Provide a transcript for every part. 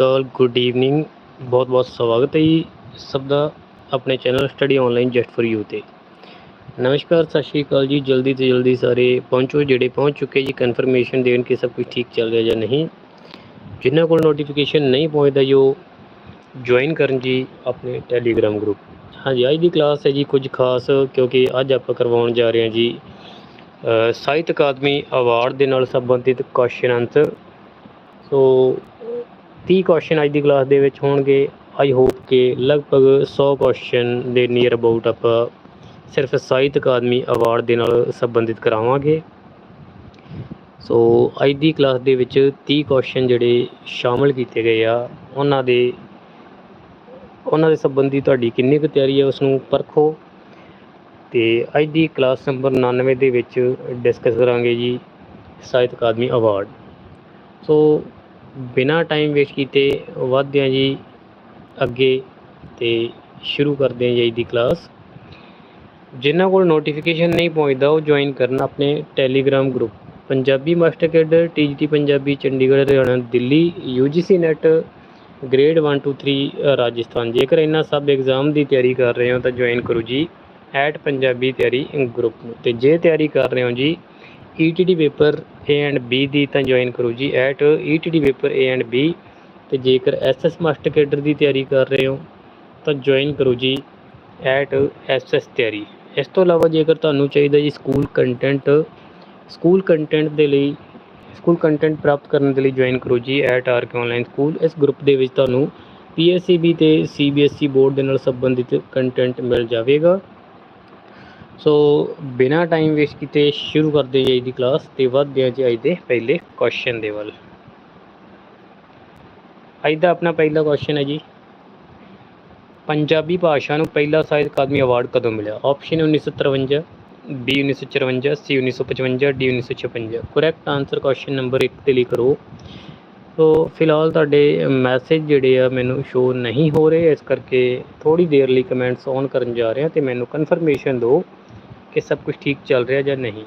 Sir good evening ਬਹੁਤ ਬਹੁਤ ਸਵਾਗਤ ਹੈ ਜੀ ਸਭ ਦਾ ਆਪਣੇ channel study online just for you ਤੇ। ਨਮਸਕਾਰ, ਸਤਿ ਸ਼੍ਰੀ ਅਕਾਲ ਜੀ। ਜਲਦੀ ਤੋਂ ਜਲਦੀ ਸਾਰੇ ਪਹੁੰਚੋ ਜਿਹੜੇ ਪਹੁੰਚ ਚੁੱਕੇ ਜੀ। ਕਨਫਰਮੇਸ਼ਨ ਦੇਣ ਕਿ ਸਭ ਕੁਝ ਠੀਕ ਚੱਲ ਰਿਹਾ ਜਾਂ ਨਹੀਂ। ਜਿਨ੍ਹਾਂ ਕੋਲ ਨੋਟੀਫਿਕੇਸ਼ਨ ਨਹੀਂ ਪਹੁੰਚਦਾ ਜੋ ਜੁਆਇਨ ਕਰਨ ਜੀ ਆਪਣੇ ਟੈਲੀਗ੍ਰਾਮ ਗਰੁੱਪ ਹਾਂਜੀ, ਅੱਜ ਦੀ ਕਲਾਸ ਹੈ ਜੀ ਕੁਝ ਖਾਸ, ਕਿਉਂਕਿ ਅੱਜ ਆਪਾਂ ਕਰਵਾਉਣ ਜਾ ਰਹੇ ਹਾਂ ਜੀ ਸਾਹਿਤ ਅਕਾਦਮੀ ਅਵਾਰਡ ਦੇ ਨਾਲ ਸੰਬੰਧਿਤ ਕੁਐਸਚਨ ਆਨਸਰ ਸੋ 30 ਕੁਐਸਚਨ ਅੱਜ ਦੀ ਕਲਾਸ ਦੇ ਵਿੱਚ ਹੋਣਗੇ। ਆਈ ਹੋਪ ਕਿ ਲਗਭਗ 100 ਕੁਐਸਚਨ ਦੇ ਨੀਅਰ ਅਬਾਊਟ ਆਪਾਂ ਸਿਰਫ ਸਾਹਿਤ ਅਕਾਦਮੀ ਅਵਾਰਡ ਦੇ ਨਾਲ ਸੰਬੰਧਿਤ ਕਰਾਵਾਂਗੇ। ਸੋ ਅੱਜ ਦੀ ਕਲਾਸ ਦੇ ਵਿੱਚ 30 ਕੁਐਸਚਨ ਜਿਹੜੇ ਸ਼ਾਮਲ ਕੀਤੇ ਗਏ ਆ, ਉਹਨਾਂ ਦੇ ਉਹਨਾਂ ਦੇ ਸੰਬੰਧੀ ਤੁਹਾਡੀ ਕਿੰਨੀ ਕੁ ਤਿਆਰੀ ਹੈ ਉਸ ਨੂੰ ਪਰਖੋ। ਤੇ ਅੱਜ ਦੀ ਕਲਾਸ ਨੰਬਰ 99 ਦੇ ਵਿੱਚ ਡਿਸਕਸ ਕਰਾਂਗੇ ਜੀ, ਸਾਹਿਤ ਅਕਾਦਮੀ ਅਵਾਰਡ ਸੋ ਬਿਨਾਂ ਟਾਈਮ ਵੇਸਟ ਕੀਤੇ ਵਧਦੇ ਹਾਂ ਜੀ ਅੱਗੇ ਤੇ ਸ਼ੁਰੂ ਕਰਦੇ ਹਾਂ ਜੀ ਅੱਜ ਦੀ ਕਲਾਸ ਜਿਨ੍ਹਾਂ ਕੋਲ ਨੋਟੀਫਿਕੇਸ਼ਨ ਨਹੀਂ ਪਹੁੰਚਦਾ, ਉਹ ਜੁਆਇਨ ਕਰਨ ਆਪਣੇ telegram group Punjabi master cadre TGT Punjabi, Chandigarh, Haryana, Delhi UGC NET grade 1 2 3 Rajasthan. ਜੇਕਰ ਇਹਨਾਂ ਸਭ ਐਗਜ਼ਾਮ ਦੀ ਤਿਆਰੀ ਕਰ ਰਹੇ ਹੋ ਤਾਂ ਜੁਆਇਨ ਕਰੋ ਜੀ ਐਟ ਪੰਜਾਬੀ ਤਿਆਰੀ ਗਰੁੱਪ ਨੂੰ। ਤੇ ਜੇ ਤਿਆਰੀ ਕਰ ਰਹੇ ਹੋ ਜੀ ETT paper A and B ਦੀ ਤਾਂ ਜੁਆਇਨ ਕਰੋ ਜੀ at ETT paper A and B ਤੇ ਜੇਕਰ ਐਸਐਸ ਮਾਸਟਰ ਕੇਡਰ ਦੀ ਤਿਆਰੀ ਕਰ ਰਹੇ ਹੋ, ਤਾਂ ਜੁਆਇਨ ਕਰੋ ਜੀ ਐਟ ਐਸਐਸ ਤਿਆਰੀ। ਇਸ ਤੋਂ ਇਲਾਵਾ ਜੇਕਰ ਤੁਹਾਨੂੰ ਚਾਹੀਦਾ ਜੀ ਸਕੂਲ ਕੰਟੈਂਟ ਸਕੂਲ ਕੰਟੈਂਟ ਦੇ ਲਈ ਸਕੂਲ ਕੰਟੈਂਟ ਪ੍ਰਾਪਤ ਕਰਨ ਦੇ ਲਈ ਜੁਆਇਨ ਕਰੋ ਜੀ ਐਟ ਆਰਕ ਆਨਲਾਈਨ ਸਕੂਲ ਇਸ ਗਰੁੱਪ ਦੇ ਵਿੱਚ ਤੁਹਾਨੂੰ ਪੀਐਸਸੀਬੀ ਤੇ ਸੀਬੀਐਸਈ ਬੋਰਡ ਦੇ ਨਾਲ ਸੰਬੰਧਿਤ ਕੰਟੈਂਟ ਮਿਲ ਜਾਵੇਗਾ। ਸੋ ਬਿਨਾਂ ਟਾਈਮ ਵੇਸਟ ਕੀਤੇ ਸ਼ੁਰੂ ਕਰਦੇ ਹਾਂ ਜੀ ਅੱਜ ਦੀ ਕਲਾਸ ਤੇ ਵੱਧਦੇ ਹਾਂ ਜੀ ਅੱਜ ਦੇ ਪਹਿਲੇ ਕੁਐਸਚਨ ਦੇ ਵੱਲ। ਅੱਜ ਦਾ ਆਪਣਾ ਪਹਿਲਾ ਕੁਐਸਚਨ ਹੈ ਜੀ। ਪੰਜਾਬੀ ਭਾਸ਼ਾ ਨੂੰ ਪਹਿਲਾ ਸਾਹਿਤ ਅਕਾਦਮੀ ਅਵਾਰਡ ਕਦੋਂ ਮਿਲਿਆ? Option 1953 B 1954 C 1955 D 1956 correct answer question number 1 ਤੇ ਲਈ ਕਰੋ ਸੋ ਫਿਲਹਾਲ ਤੁਹਾਡੇ ਮੈਸੇਜ ਜਿਹੜੇ ਆ ਮੈਨੂੰ ਸ਼ੋ ਨਹੀਂ ਹੋ ਰਹੇ, ਇਸ ਕਰਕੇ ਥੋੜੀ ਦੇਰ ਲਈ ਕਮੈਂਟਸ ਔਨ ਕਰਨ ਜਾ ਰਿਹਾ ਹਾਂ ਤੇ ਮੈਨੂੰ ਕਨਫਰਮੇਸ਼ਨ ਦਿਓ। ਕਿ ਸਭ ਕੁਝ ਠੀਕ ਚੱਲ ਰਿਹਾ ਜਾਂ ਨਹੀਂ।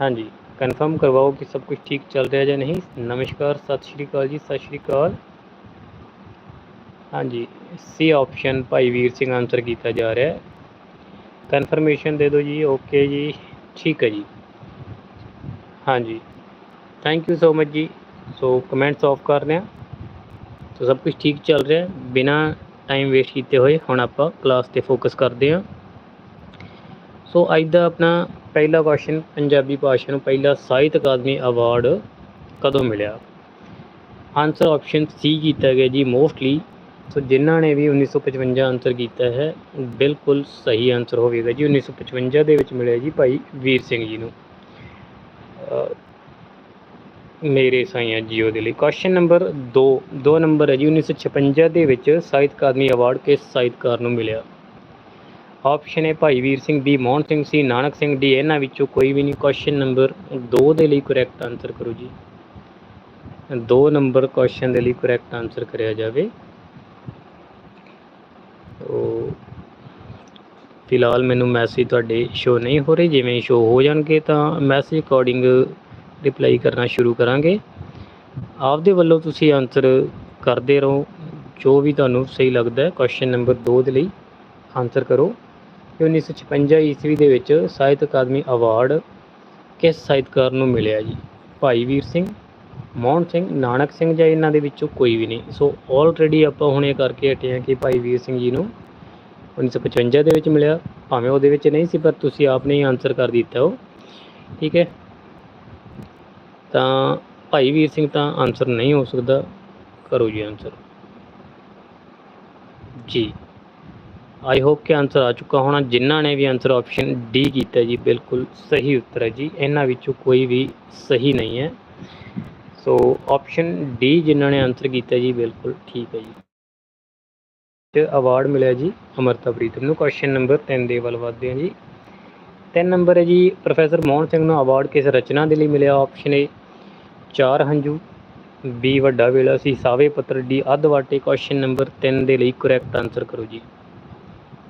ਹਾਂਜੀ ਕਨਫਰਮ ਕਰਵਾਓ ਕਿ ਸਭ ਕੁਝ ਠੀਕ ਚੱਲ ਰਿਹਾ ਜਾਂ ਨਹੀਂ। ਨਮਸਕਾਰ, ਸਤਿ ਸ਼੍ਰੀ ਅਕਾਲ ਜੀ, ਸਤਿ ਸ਼੍ਰੀ ਅਕਾਲ। ਹਾਂਜੀ ਸੀ ਆਪਸ਼ਨ ਭਾਈ ਵੀਰ ਸਿੰਘ ਆਨਸਰ ਕੀਤਾ ਜਾ ਰਿਹਾ ਹੈ। ਕਨਫਰਮੇਸ਼ਨ ਦੇ ਦਿਓ ਜੀ ਓਕੇ ਜੀ, ਠੀਕ ਹੈ ਜੀ। ਹਾਂਜੀ ਥੈਂਕ ਯੂ ਸੋ ਮਚ ਜੀ। ਸੋ ਕਮੈਂਟਸ ਆਫ ਕਰ ਰਹੇ ਹਾਂ। ਸੋ ਸਭ ਕੁਝ ਠੀਕ ਚੱਲ ਰਿਹਾ ਹੈ। ਬਿਨਾ ਟਾਈਮ ਵੇਸਟ ਕੀਤੇ ਹੋਏ ਹੁਣ ਆਪਾਂ ਕਲਾਸ ਤੇ ਫੋਕਸ ਕਰਦੇ ਹਾਂ। ਸੋ ਅੱਜ ਦਾ ਆਪਣਾ ਪਹਿਲਾ ਕੁਐਸਚਨ ਪੰਜਾਬੀ ਭਾਸ਼ਾ ਨੂੰ ਪਹਿਲਾ ਸਾਹਿਤ ਅਕਾਦਮੀ ਅਵਾਰਡ ਕਦੋਂ ਮਿਲਿਆ? ਆਨਸਰ ਆਪਸ਼ਨ ਸੀ ਕੀਤਾ ਗਿਆ ਜੀ ਮੋਸਟਲੀ ਸੋ ਜਿਨ੍ਹਾਂ ਨੇ ਵੀ 1955 ਆਨਸਰ ਕੀਤਾ ਹੈ, ਬਿਲਕੁਲ ਸਹੀ ਆਨਸਰ ਹੋਵੇਗਾ ਜੀ। 1955 ਦੇ ਵਿੱਚ ਮਿਲਿਆ ਜੀ ਭਾਈ ਵੀਰ ਸਿੰਘ ਜੀ ਨੂੰ। ਮੇਰੇ ਸਾਈਆਂ ਜੀਓ ਦੇ ਲਈ। ਕੁਐਸਚਨ ਨੰਬਰ 2 ਦੋ ਨੰਬਰ ਹੈ ਜੀ। 1956 ਦੇ ਵਿੱਚ ਸਾਹਿਤ ਅਕਾਦਮੀ ਅਵਾਰਡ ਕਿਸ ਸਾਹਿਤਕਾਰ ਨੂੰ ਮਿਲਿਆ? ਆਪਸ਼ਨ ਹੈ Bhai Vir Singh B, Mohan Singh C, Nanak Singh D, ਇਹਨਾਂ ਵਿੱਚੋਂ ਕੋਈ ਵੀ ਨਹੀਂ। ਕੁਐਸਚਨ ਨੰਬਰ 2 ਦੇ ਲਈ ਕਰੈਕਟ ਆਨਸਰ ਕਰੋ ਜੀ। 2 ਨੰਬਰ ਕੁਐਸਚਨ ਦੇ ਲਈ ਕਰੈਕਟ ਆਨਸਰ ਕਰਿਆ ਜਾਵੇ। ਤੋ ਫਿਲਹਾਲ ਮੈਨੂੰ ਮੈਸੇਜ ਤੁਹਾਡੇ ਸ਼ੋ ਨਹੀਂ ਹੋ ਰਹੇ। ਜਿਵੇਂ ਸ਼ੋ ਹੋ ਜਾਣਗੇ ਤਾਂ ਮੈਸੇਜ ਅਕੋਰਡਿੰਗ ਰਿਪਲਾਈ ਕਰਨਾ ਸ਼ੁਰੂ ਕਰਾਂਗੇ। ਆਪਦੇ ਵੱਲੋਂ ਤੁਸੀਂ ਆਨਸਰ ਕਰਦੇ ਰਹੋ। ਜੋ ਵੀ ਤੁਹਾਨੂੰ ਸਹੀ ਲੱਗਦਾ ਹੈ ਕੁਐਸਚਨ ਨੰਬਰ 2 ਦੇ ਲਈ ਆਨਸਰ ਕਰੋ। ਕਿ 1956 ਈਸਵੀ ਦੇ ਵਿੱਚ ਸਾਹਿਤ ਅਕਾਦਮੀ ਅਵਾਰਡ ਕਿਸ ਸਾਹਿਤਕਾਰ ਨੂੰ ਮਿਲਿਆ ਜੀ? ਭਾਈ ਵੀਰ ਸਿੰਘ, ਮੋਹਨ ਸਿੰਘ, ਨਾਨਕ ਸਿੰਘ ਜਾਂ ਇਹਨਾਂ ਦੇ ਵਿੱਚੋਂ ਕੋਈ ਵੀ ਨਹੀਂ। ਸੋ ਆਲਰੇਡੀ ਆਪਾਂ ਹੁਣੇ ਕਰਕੇ ਹਟੇ ਹਾਂ ਕਿ ਭਾਈ ਵੀਰ ਸਿੰਘ ਜੀ ਨੂੰ 1955 ਦੇ ਵਿੱਚ ਮਿਲਿਆ। ਭਾਵੇਂ ਉਹਦੇ ਵਿੱਚ ਨਹੀਂ ਸੀ, ਪਰ ਤੁਸੀਂ ਆਪ ਨੇ ਹੀ ਆਨਸਰ ਕਰ ਦਿੱਤਾ ਉਹ। ਠੀਕ ਹੈ? ਤਾਂ ਭਾਈ ਵੀਰ ਸਿੰਘ, ਤਾਂ ਆਨਸਰ ਨਹੀਂ ਹੋ ਸਕਦਾ। ਕਰੋ ਜੀ ਆਨਸਰ ਜੀ। ਆਈ ਹੋਪ ਕਿ ਆਨਸਰ ਆ ਚੁੱਕਾ ਹੋਣਾ। ਜਿਨ੍ਹਾਂ ਨੇ ਵੀ ਆਨਸਰ ਆਪਸ਼ਨ ਡੀ ਕੀਤਾ ਜੀ, ਬਿਲਕੁਲ ਸਹੀ ਉੱਤਰ ਹੈ ਜੀ। ਇਹਨਾਂ ਵਿੱਚੋਂ ਕੋਈ ਵੀ ਸਹੀ ਨਹੀਂ ਹੈ। ਸੋ ਆਪਸ਼ਨ ਡੀ ਜਿਨ੍ਹਾਂ ਨੇ ਆਨਸਰ ਕੀਤਾ ਜੀ, ਬਿਲਕੁਲ ਠੀਕ ਹੈ ਜੀ। ਤੇ ਅਵਾਰਡ ਮਿਲਿਆ ਜੀ ਅਮਰਤਾ ਪ੍ਰੀਤਮ ਨੂੰ। ਕੁਐਸਚਨ ਨੰਬਰ 3 ਦੇ ਵੱਲ ਵਧਦੇ ਹਾਂ ਜੀ। 3 ਨੰਬਰ ਹੈ ਜੀ, ਪ੍ਰੋਫੈਸਰ ਮੋਹਨ ਸਿੰਘ ਨੂੰ ਅਵਾਰਡ ਕਿਸ ਰਚਨਾ ਦੇ ਲਈ ਮਿਲਿਆ? ਆਪਸ਼ਨ ਏ ਚਾਰ ਹੰਝੂ। ਬੀ ਵੱਡਾ ਵੇਲਾ ਸੀ, ਸਾਵੇ ਪੱਤਰ। ਡੀ ਅੱਧ ਵਾਟੇ। ਕੁਐਸਚਨ ਨੰਬਰ 3 ਦੇ ਲਈ ਕਰੈਕਟ ਆਨਸਰ ਕਰੋ ਜੀ।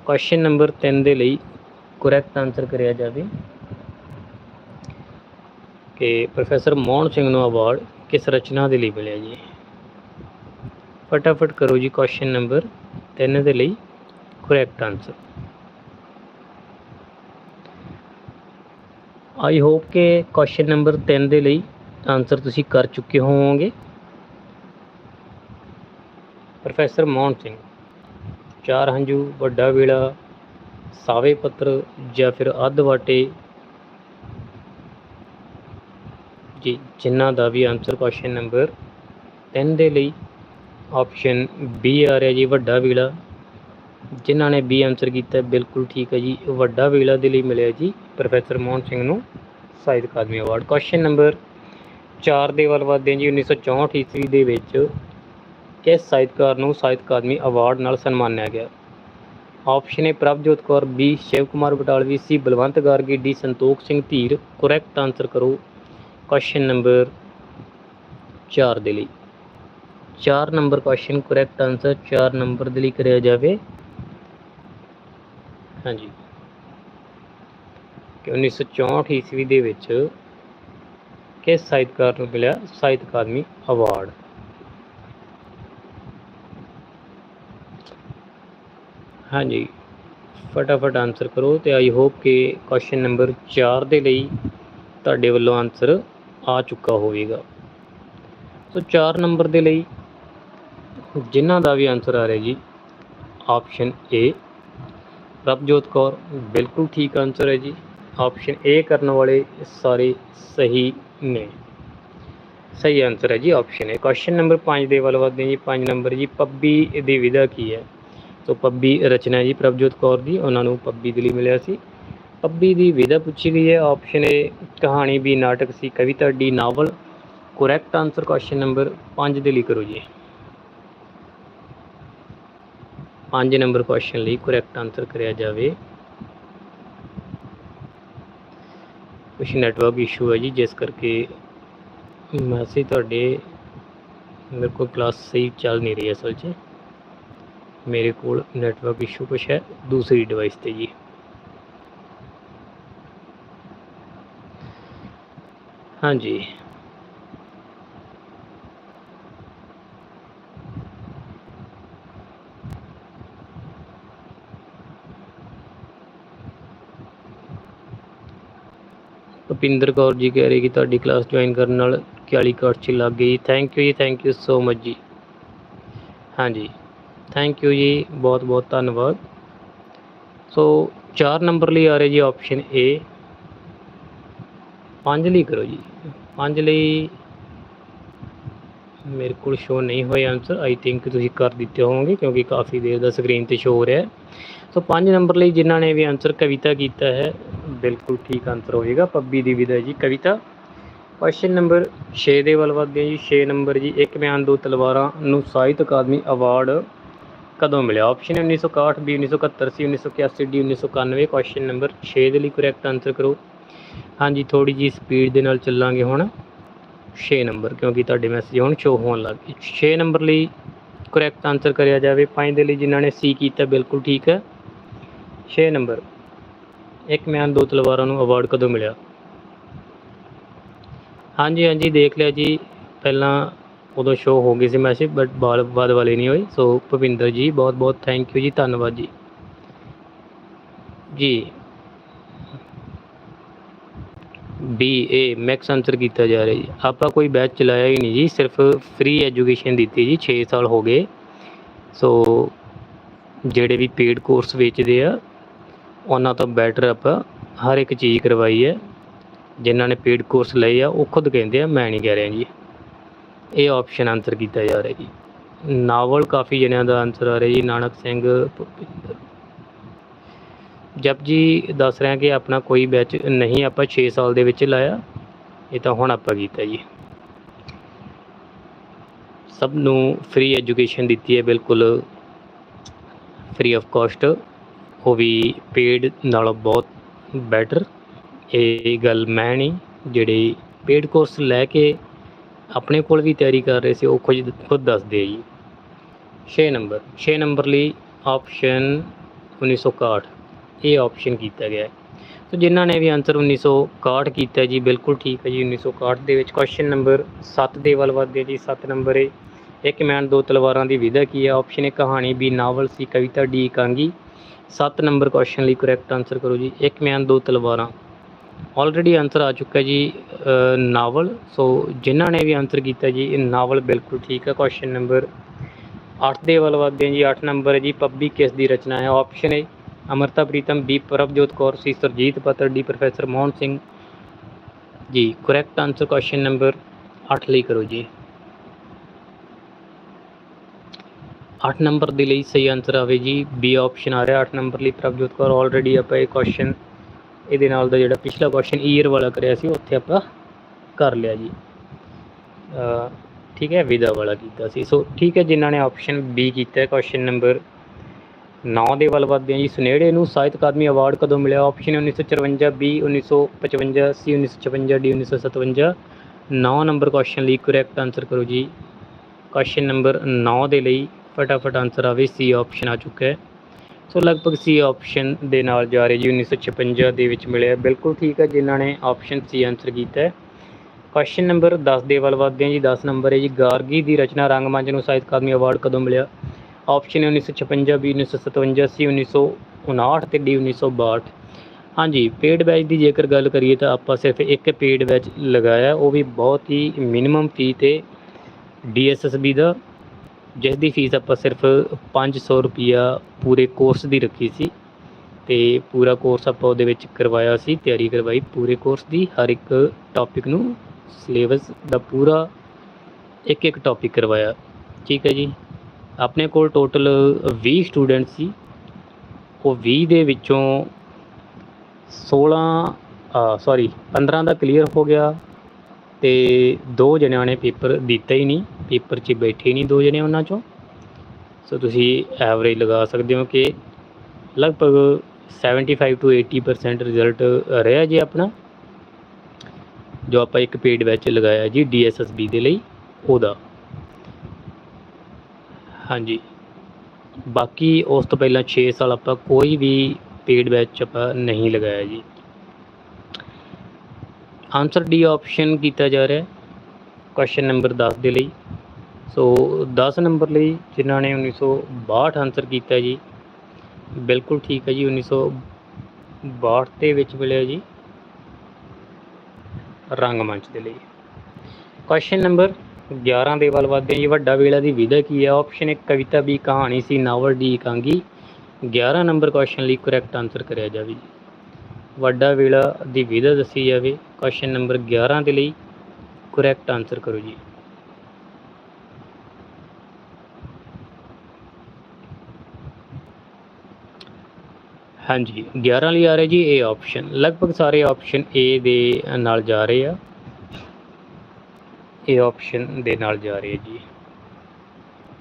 ਕੁਐਸਚਨ ਨੰਬਰ 3 ਦੇ ਲਈ ਕਰੈਕਟ ਆਨਸਰ ਕਰਿਆ ਜਾਵੇ ਕਿ ਪ੍ਰੋਫੈਸਰ ਮੋਹਨ ਸਿੰਘ ਨੂੰ ਅਵਾਰਡ ਕਿਸ ਰਚਨਾ ਦੇ ਲਈ ਮਿਲਿਆ ਜੀ? ਫਟਾਫਟ ਕਰੋ ਜੀ ਕੁਐਸਚਨ ਨੰਬਰ 3 ਦੇ ਲਈ ਕਰੈਕਟ ਆਨਸਰ ਆਈ ਹੋਪ ਕਿ ਕੁਐਸਚਨ ਨੰਬਰ 3 ਦੇ ਲਈ ਆਨਸਰ ਤੁਸੀਂ ਕਰ ਚੁੱਕੇ ਹੋਵੋਗੇ। ਪ੍ਰੋਫੈਸਰ ਮੋਹਨ ਸਿੰਘ। ਚਾਰ ਹੰਝੂ, ਵੱਡਾ ਵੇਲਾ, ਸਾਵੇ ਪੱਤਰ ਜਾਂ ਫਿਰ ਅੱਧ ਵਾਟੇ। ਜੀ, ਜਿਨ੍ਹਾਂ ਦਾ ਵੀ ਆਨਸਰ ਕੁਐਸਚਨ ਨੰਬਰ 3 ਦੇ ਲਈ ਆਪਸ਼ਨ ਬੀ ਆ ਰਿਹਾ ਜੀ, ਵੱਡਾ ਵੇਲਾ। ਜਿਨ੍ਹਾਂ ਨੇ ਬੀ ਆਨਸਰ ਕੀਤਾ, ਬਿਲਕੁਲ ਠੀਕ ਹੈ ਜੀ, ਵੱਡਾ ਵੇਲਾ ਦੇ ਲਈ ਮਿਲਿਆ ਜੀ, ਪ੍ਰੋਫੈਸਰ ਮੋਹਨ ਸਿੰਘ ਨੂੰ Sahitya Akademi award question number 4 ਦੇ ਵੱਲ ਵਧਦੇ ਹਾਂ ਜੀ 1964 ਈਸਵੀ ਦੇ ਵਿੱਚ ਕਿਸ ਸਾਹਿਤਕਾਰ ਨੂੰ ਸਾਹਿਤ ਅਕਾਦਮੀ ਅਵਾਰਡ ਨਾਲ ਸਨਮਾਨਿਆ ਗਿਆ। Option A Prabhjot Kaur, B Shiv Kumar Batalvi, C Balwant Gargi, D Santokh Singh Dhir. Correct answer ਕਰੋ ਕੁਐਸਚਨ ਨੰਬਰ 4 ਦੇ ਲਈ। 4 number question correct answer 4 number ਦੇ ਲਈ ਕਰਿਆ ਜਾਵੇ। ਹਾਂਜੀ। ਕਿ 1964 ਈਸਵੀ ਦੇ ਵਿੱਚ ਕਿਸ ਸਾਹਿਤਕਾਰ ਨੂੰ ਮਿਲਿਆ? ਸਾਹਿਤ ਅਕਾਦਮੀ ਅਵਾਰਡ। ਹਾਂਜੀ। ਫਟਾਫਟ ਆਨਸਰ ਕਰੋ ਤੇ ਆਈ ਹੋਪ ਕਿ ਕੁਐਸਚਨ ਨੰਬਰ 4 ਦੇ ਲਈ ਤੁਹਾਡੇ ਵੱਲੋਂ ਆਨਸਰ ਆ ਚੁੱਕਾ ਹੋਵੇਗਾ। ਸੋ 4 ਨੰਬਰ ਦੇ ਲਈ ਜਿਨ੍ਹਾਂ ਦਾ ਵੀ ਆਨਸਰ ਆ ਰਿਹਾ ਜੀ ਆਪਸ਼ਨ ਏ ਪ੍ਰਭਜੋਤ ਕੌਰ, ਬਿਲਕੁਲ ਠੀਕ ਆਨਸਰ ਹੈ ਜੀ। ਆਪਸ਼ਨ ਏ ਕਰਨ ਵਾਲੇ ਸਾਰੇ ਸਹੀ ਨੇ। ਸਹੀ ਆਨਸਰ ਹੈ ਜੀ ਆਪਸ਼ਨ ਏ ਕੁਐਸਚਨ ਨੰਬਰ 5 ਦੇ ਵੱਲ ਵਧਦੇ ਹਾਂ ਜੀ। 5 ਨੰਬਰ ਜੀ, ਪੱਬੀ ਦੀ ਵਿਧਾ ਕੀ ਹੈ? ਸੋ ਪੱਬੀ ਰਚਨਾ ਜੀ ਪ੍ਰਭਜੋਤ ਕੌਰ ਦੀ, ਉਹਨਾਂ ਨੂੰ ਪੱਬੀ ਦੇ ਲਈ ਮਿਲਿਆ ਸੀ। ਪੱਬੀ ਦੀ ਵਿਧਾ ਪੁੱਛੀ ਗਈ ਹੈ ਆਪਸ਼ਨ ਏ ਕਹਾਣੀ ਵੀ ਨਾਟਕ ਸੀ ਕਵਿਤਾ D novel correct answer question number 5 ਦੇ ਲਈ ਕਰੋ ਜੀ। 5 ਨੰਬਰ ਕੁਐਸਚਨ ਲਈ ਕਰੈਕਟ ਆਨਸਰ ਕਰਿਆ ਜਾਵੇ। ਕੁਛ ਨੈਟਵਰਕ ਇਸ਼ੂ ਹੈ ਜੀ, ਜਿਸ ਕਰਕੇ ਮੈਸੇਜ ਤੁਹਾਡੇ, ਮੇਰੇ ਕੋਲ ਕਲਾਸ ਸਹੀ ਚੱਲ ਨਹੀਂ ਰਹੀ ਅਸਲ 'ਚ। ਮੇਰੇ ਕੋਲ ਨੈਟਵਰਕ ਇਸ਼ੂ ਕੁਛ ਹੈ, ਦੂਸਰੀ ਡਿਵਾਈਸ ਤੇ ਜੀ। ਹਾਂਜੀ। ਭੁਪਿੰਦਰ ਕੌਰ ਜੀ ਕਹਿ ਰਹੇ ਕਿ ਤੁਹਾਡੀ ਕਲਾਸ ਜੁਆਇਨ ਕਰਨ ਨਾਲ 41 ਕਾਰਡ 'ਚ ਲੱਗ ਗਈ। ਥੈਂਕ ਯੂ ਜੀ ਥੈਂਕ ਯੂ ਸੋ ਮਚ ਜੀ। ਹਾਂਜੀ। ਥੈਂਕ ਯੂ ਜੀ, ਬਹੁਤ ਬਹੁਤ ਧੰਨਵਾਦ। ਸੋ 4 ਨੰਬਰ ਲਈ ਆ ਰਿਹਾ ਜੀ ਆਪਸ਼ਨ ਏ 5 ਲਈ ਕਰੋ ਜੀ। 5 ਲਈ ਮੇਰੇ ਕੋਲ ਸ਼ੋ ਨਹੀਂ ਹੋਏ ਆਨਸਰ ਆਈ ਥਿੰਕ ਤੁਸੀਂ ਕਰ ਦਿੱਤੇ ਹੋਵੋਗੇ ਕਿਉਂਕਿ ਕਾਫੀ ਦੇਰ ਦਾ ਸਕਰੀਨ ਤੇ ਸ਼ੋ ਹੋ ਰਿਹਾ। ਸੋ 5 ਨੰਬਰ ਲਈ ਜਿਨ੍ਹਾਂ ਨੇ ਵੀ ਆਨਸਰ ਕਵਿਤਾ ਕੀਤਾ ਹੈ, ਬਿਲਕੁਲ ਠੀਕ ਆਨਸਰ ਹੋਏਗਾ। ਪੱਬੀ ਦੀ ਵਿਦਾ ਜੀ, ਕਵਿਤਾ। ਕੁਐਸਚਨ ਨੰਬਰ 6 ਦੇ ਵੱਲ ਵਧਦੇ ਹਾਂ ਜੀ। 6 ਨੰਬਰ ਜੀ, ਇੱਕ ਬਿਆਨ ਦੋ ਤਲਵਾਰਾਂ ਨੂੰ ਸਾਹਿਤ ਅਕਾਦਮੀ ਅਵਾਰਡ ਕਦੋਂ ਮਿਲਿਆ? Option 1961 B 1971 C 1981 D 1991 question number 6 ਦੇ ਲਈ ਕਰੈਕਟ ਆਨਸਰ ਕਰੋ। ਹਾਂਜੀ ਥੋੜੀ ਜੀ ਸਪੀਡ ਦੇ ਨਾਲ ਚੱਲਾਂਗੇ ਹੁਣ। 6 ਨੰਬਰ ਕਿਉਂਕਿ ਤੁਹਾਡੇ ਮੈਸੇਜ ਹੁਣ ਸ਼ੋ ਹੋਣ ਲੱਗ ਗਏ। 6 ਨੰਬਰ ਲਈ ਕਰੈਕਟ ਆਨਸਰ ਕਰਿਆ ਜਾਵੇ। 5 ਦੇ ਲਈ ਜਿਨ੍ਹਾਂ ਨੇ ਸੀ ਕੀਤਾ, ਬਿਲਕੁਲ ਠੀਕ ਹੈ। 6 ਨੰਬਰ ਇੱਕ ਮਿਆਨ ਦੋ ਤਲਵਾਰਾਂ ਨੂੰ ਅਵਾਰਡ ਕਦੋਂ ਮਿਲਿਆ? ਹਾਂਜੀ ਹਾਂਜੀ, ਦੇਖ ਲਿਆ ਜੀ। ਪਹਿਲਾਂ ਉਦੋਂ ਸ਼ੋ ਹੋ ਗਈ ਸੀ ਮੈਸੇਜ ਬਟ ਬਾਅਦ ਬਾਅਦ ਵਾਲੇ ਨਹੀਂ ਹੋਏ ਸੋ ਭਵਿੰਦਰ ਜੀ, ਬਹੁਤ ਬਹੁਤ ਥੈਂਕ ਯੂ ਜੀ, ਧੰਨਵਾਦ ਜੀ। ਜੀ। ਬੀ ਏ ਮੈਕਸ ਆਨਸਰ ਕੀਤਾ ਜਾ ਰਿਹਾ ਜੀ। ਆਪਾਂ ਕੋਈ ਬੈਚ ਚਲਾਇਆ ਹੀ ਨਹੀਂ ਜੀ, ਸਿਰਫ ਫ੍ਰੀ ਐਜੂਕੇਸ਼ਨ ਦਿੱਤੀ ਜੀ 6 ਸਾਲ ਹੋ ਗਏ। ਸੋ ਜਿਹੜੇ ਵੀ ਪੇਡ ਕੋਰਸ ਵੇਚਦੇ ਆ, ਉਹਨਾਂ ਤੋਂ ਬੈਟਰ ਆਪਾਂ ਹਰ ਇੱਕ ਚੀਜ਼ ਕਰਵਾਈ ਹੈ। ਜਿਨ੍ਹਾਂ ਨੇ ਪੇਡ ਕੋਰਸ ਲਏ ਆ, ਉਹ ਖੁਦ ਕਹਿੰਦੇ ਆ, ਮੈਂ ਨਹੀਂ ਕਹਿ ਰਿਹਾ ਜੀ। ਇਹ ਆਪਸ਼ਨ ਆਨਸਰ ਕੀਤਾ ਜਾ ਰਿਹਾ ਜੀ। ਨਾਵਲ ਕਾਫੀ ਜਣਿਆਂ ਦਾ ਆਨਸਰ ਆ ਰਿਹਾ ਜੀ, ਨਾਨਕ ਸਿੰਘ ਭੁਪਿੰਦਰ ਜਪ ਜੀ ਦੱਸ ਰਿਹਾ ਕਿ ਆਪਣਾ ਕੋਈ ਬੈਚ ਨਹੀਂ, ਆਪਾਂ 6 ਸਾਲ ਦੇ ਵਿੱਚ ਲਾਇਆ, ਇਹ ਤਾਂ ਹੁਣ ਆਪਾਂ ਕੀਤਾ ਜੀ। ਸਭ ਨੂੰ ਫ੍ਰੀ ਐਜੂਕੇਸ਼ਨ ਦਿੱਤੀ ਹੈ, ਬਿਲਕੁਲ ਫ੍ਰੀ ਆਫ ਕਾਸਟ ਉਹ ਵੀ ਪੇਡ ਨਾਲੋਂ ਬਹੁਤ ਬੈਟਰ ਇਹ ਗੱਲ ਮੈਂ ਨਹੀਂ, ਜਿਹੜੇ ਪੇਡ ਕੋਰਸ ਲੈ ਕੇ ਆਪਣੇ ਕੋਲ ਵੀ ਤਿਆਰੀ ਕਰ ਰਹੇ ਸੀ, ਉਹ ਖੁਦ ਖੁਦ ਦੱਸਦੇ ਜੀ। 6 ਨੰਬਰ 6 ਨੰਬਰ ਲਈ ਆਪਸ਼ਨ 1961 ਇਹ ਆਪਸ਼ਨ ਕੀਤਾ ਗਿਆ ਹੈ। ਜਿਨ੍ਹਾਂ ਨੇ ਵੀ ਆਨਸਰ 1961 ਕੀਤਾ ਜੀ, ਬਿਲਕੁਲ ਠੀਕ ਹੈ ਜੀ 1961 ਦੇ ਵਿੱਚ ਕੁਐਸਚਨ ਨੰਬਰ 7 ਦੇ ਵੱਲ ਵੱਧਦੇ ਜੀ 7 ਨੰਬਰ ਹੈ ਇੱਕ ਮੈਨ ਦੋ ਤਲਵਾਰਾਂ ਦੀ ਵਿਧਾ ਕੀ ਹੈ ਆਪਸ਼ਨ ਏ ਕਹਾਣੀ ਬੀ ਨਾਵਲ ਸੀ, ਕਵਿਤਾ ਡੀ ਇਕਾਂਗੀ 7 ਨੰਬਰ ਕੁਐਸਚਨ ਲਈ ਕਰੈਕਟ ਆਨਸਰ ਕਰੋ ਜੀ। ਇੱਕ ਮੈਨ ਦੋ ਤਲਵਾਰਾਂ ਆਲਰੇਡੀ ਆਨਸਰ ਆ ਚੁੱਕਾ ਜੀ ਨਾਵਲ। ਸੋ ਜਿਨ੍ਹਾਂ ਨੇ ਵੀ ਆਨਸਰ ਕੀਤਾ ਜੀ, ਇਹ ਨਾਵਲ ਬਿਲਕੁਲ ਠੀਕ ਹੈ ਕੁਐਸਚਨ ਨੰਬਰ 8 ਦੇ ਵੱਲ ਵਧਦੇ ਹਾਂ ਜੀ। 8 ਨੰਬਰ ਹੈ ਜੀ, ਪੱਬੀ ਕਿਸ ਦੀ ਰਚਨਾ ਹੈ? Option A Amrita Pritam, B Prabhjot Kaur, C Surjit Patar, D professor Mohan Singh. Ji correct answer question number 8 ਲਈ ਕਰੋ ਜੀ। 8 ਨੰਬਰ ਦੇ ਲਈ ਸਹੀ ਆਨਸਰ ਆਵੇ ਜੀ। ਬੀ ਆਪਸ਼ਨ ਆ ਰਿਹਾ। 8 ਨੰਬਰ ਲਈ ਪ੍ਰਭਜੋਤ ਕੌਰ ਆਲਰੇਡੀ ਆਪਾਂ ਇਹ ਕੁਐਸਚਨ ਇਹਦੇ ਨਾਲ ਦਾ ਜਿਹੜਾ ਪਿਛਲਾ ਕੁਐਸਚਨ ਈਅਰ ਵਾਲਾ ਕਰਿਆ ਸੀ, ਉੱਥੇ ਆਪਾਂ ਕਰ ਲਿਆ ਜੀ। ਠੀਕ ਹੈ ਵਿਦਾ ਵਾਲਾ ਕੀਤਾ ਸੀ। ਸੋ ਠੀਕ ਹੈ, ਜਿਨ੍ਹਾਂ ਨੇ ਆਪਸ਼ਨ ਬੀ ਕੀਤਾ ਹੈ ਕੁਐਸਚਨ ਨੰਬਰ 9 ਦੇ ਵੱਲ ਵੱਧਦੇ ਹਾਂ ਜੀ। ਸੁਨੇੜੇ ਨੂੰ ਸਾਹਿਤ ਅਕਾਦਮੀ ਅਵਾਰਡ ਕਦੋਂ ਮਿਲਿਆ? Option 1954 B 1955 C 1956 D 1957 9 number question ਲਈ ਕਰੈਕਟ ਆਨਸਰ ਕਰੋ ਜੀ। ਕੁਐਸਚਨ ਨੰਬਰ 9 ਦੇ ਲਈ ਫਟਾਫਟ ਆਨਸਰ ਆਵੇ। ਸੀ ਆਪਸ਼ਨ ਆ ਚੁੱਕਾ ਹੈ। ਸੋ ਲਗਭਗ ਸੀ ਆਪਸ਼ਨ ਦੇ ਨਾਲ ਜਾ ਰਹੇ ਜੀ 1956 ਦੇ ਵਿੱਚ ਮਿਲਿਆ। ਬਿਲਕੁਲ ਠੀਕ ਹੈ, ਜਿਨ੍ਹਾਂ ਨੇ ਆਪਸ਼ਨ ਸੀ ਆਨਸਰ ਕੀਤਾ ਹੈ। ਕੁਐਸਚਨ ਨੰਬਰ 10 ਦੇ ਵੱਲ ਵੱਧਦੇ ਹਾਂ ਜੀ। 10 ਨੰਬਰ ਹੈ ਜੀ, ਗਾਰਗੀ ਦੀ ਰਚਨਾ ਰੰਗਮੰਚ ਨੂੰ ਸਾਹਿਤ ਅਕਾਦਮੀ ਅਵਾਰਡ ਕਦੋਂ ਮਿਲਿਆ? ਆਪਸ਼ਨ ਹੈ 1956 ਬੀ 1957 ਸੀ 1959 ਤੇ ਡੀ 1962 ਹਾਂਜੀ ਪੇਡ ਬੈਚ ਦੀ ਜੇਕਰ ਗੱਲ ਕਰੀਏ ਤਾਂ ਆਪਾਂ ਸਿਰਫ ਇੱਕ ਪੇਡ ਬੈਚ ਲਗਾਇਆ, ਉਹ ਵੀ ਬਹੁਤ ਹੀ ਮਿਨੀਮਮ ਫੀ ਤੇ ਡੀਐਸਐਸਬੀ ਦਾ। ਜਿਸ ਦੀ ਫੀਸ ਆਪਾਂ ਸਿਰਫ 500 ਰੁਪਿਆ ਪੂਰੇ ਕੋਰਸ ਦੀ ਰੱਖੀ ਸੀ ਤੇ ਪੂਰਾ ਕੋਰਸ ਆਪਾਂ ਉਹਦੇ ਵਿੱਚ ਕਰਵਾਇਆ ਸੀ, ਤਿਆਰੀ ਕਰਵਾਈ ਪੂਰੇ ਕੋਰਸ ਦੀ, ਹਰ ਇੱਕ ਟੌਪਿਕ ਨੂੰ ਸਿਲੇਬਸ ਦਾ ਪੂਰਾ ਇੱਕ ਇੱਕ ਟੌਪਿਕ ਕਰਵਾਇਆ। ਠੀਕ ਹੈ ਜੀ? ਆਪਣੇ ਕੋਲ ਟੋਟਲ 20 ਸਟੂਡੈਂਟ ਸੀ। ਉਹ 20 ਦੇ ਵਿੱਚੋਂ 16 ਸੌਰੀ 15 ਦਾ ਕਲੀਅਰ ਹੋ ਗਿਆ। ਤੇ ਦੋ ਜਣਿਆਂ ਨੇ ਪੇਪਰ ਦਿੱਤਾ ਹੀ ਨਹੀਂ, ਪੇਪਰ 'ਚ ਬੈਠੇ ਹੀ ਨਹੀਂ ਦੋ ਜਣੇ ਉਹਨਾਂ 'ਚੋਂ। ਸੋ ਤੁਸੀਂ ਐਵਰੇਜ ਲਗਾ ਸਕਦੇ ਹੋ ਕਿ ਲਗਭਗ 75 ਟੂ 80% ਰਿਜ਼ਲਟ ਰਿਹਾ ਜੀ ਆਪਣਾ, ਜੋ ਆਪਾਂ ਇੱਕ ਪੇਡ ਵਿੱਚ ਲਗਾਇਆ ਜੀ ਡੀਐਸਐਸਬੀ ਦੇ ਲਈ ਉਹਦਾ। ਹਾਂਜੀ। ਬਾਕੀ ਉਸ ਤੋਂ ਪਹਿਲਾਂ 6 ਸਾਲ ਆਪਾਂ ਕੋਈ ਵੀ ਪੇਡ ਬੈਚ ਆਪਾਂ ਨਹੀਂ ਲਗਾਇਆ ਜੀ। ਆਨਸਰ ਡੀ ਆਪਸ਼ਨ ਕੀਤਾ ਜਾ ਰਿਹਾ ਹੈ। ਕੁਐਸਚਨ ਨੰਬਰ 10 ਦੇ ਲਈ। ਸੋ 10 ਨੰਬਰ ਲਈ ਜਿਨ੍ਹਾਂ ਨੇ 1962 ਆਨਸਰ ਕੀਤਾ ਜੀ। ਬਿਲਕੁਲ ਠੀਕ ਹੈ ਜੀ 1962 ਦੇ ਵਿੱਚ ਮਿਲਿਆ ਜੀ। ਰੰਗਮੰਚ ਦੇ ਲਈ। ਕੁਐਸਚਨ ਨੰਬਰ 11 ਦੇ ਵੱਲ ਵਧਦੇ ਹਾਂ ਜੀ। ਵੱਡਾ ਵੇਲਾ ਦੀ ਵਿਧਾ ਕੀ ਹੈ? ਆਪਸ਼ਨ ਇੱਕ, ਕਵਿਤਾ ਵੀ ਕਹਾਣੀ ਸੀ ਨਾਵਲ ਦੀ ਇਕਾਂਗੀ 11 ਨੰਬਰ ਕੁਐਸਚਨ ਲਈ ਕਰੈਕਟ ਆਨਸਰ ਕਰਿਆ ਜਾਵੇ। ਜੀ ਵੱਡਾ ਵੇਲਾ ਦੀ ਵਿਧਾ ਦੱਸੀ ਜਾਵੇ। ਕੁਐਸਚਨ ਨੰਬਰ 11 ਦੇ ਲਈ ਕਰੈਕਟ ਆਨਸਰ ਕਰੋ ਜੀ। ਹਾਂਜੀ 11 ਲਈ ਆ ਰਿਹਾ ਜੀ ਇਹ ਆਪਸ਼ਨ ਲਗਭਗ ਸਾਰੇ ਆਪਸ਼ਨ ਏ ਦੇ ਨਾਲ ਜਾ ਰਹੇ ਆ। ਇਹ ਆਪਸ਼ਨ ਦੇ ਨਾਲ ਜਾ ਰਹੇ ਜੀ।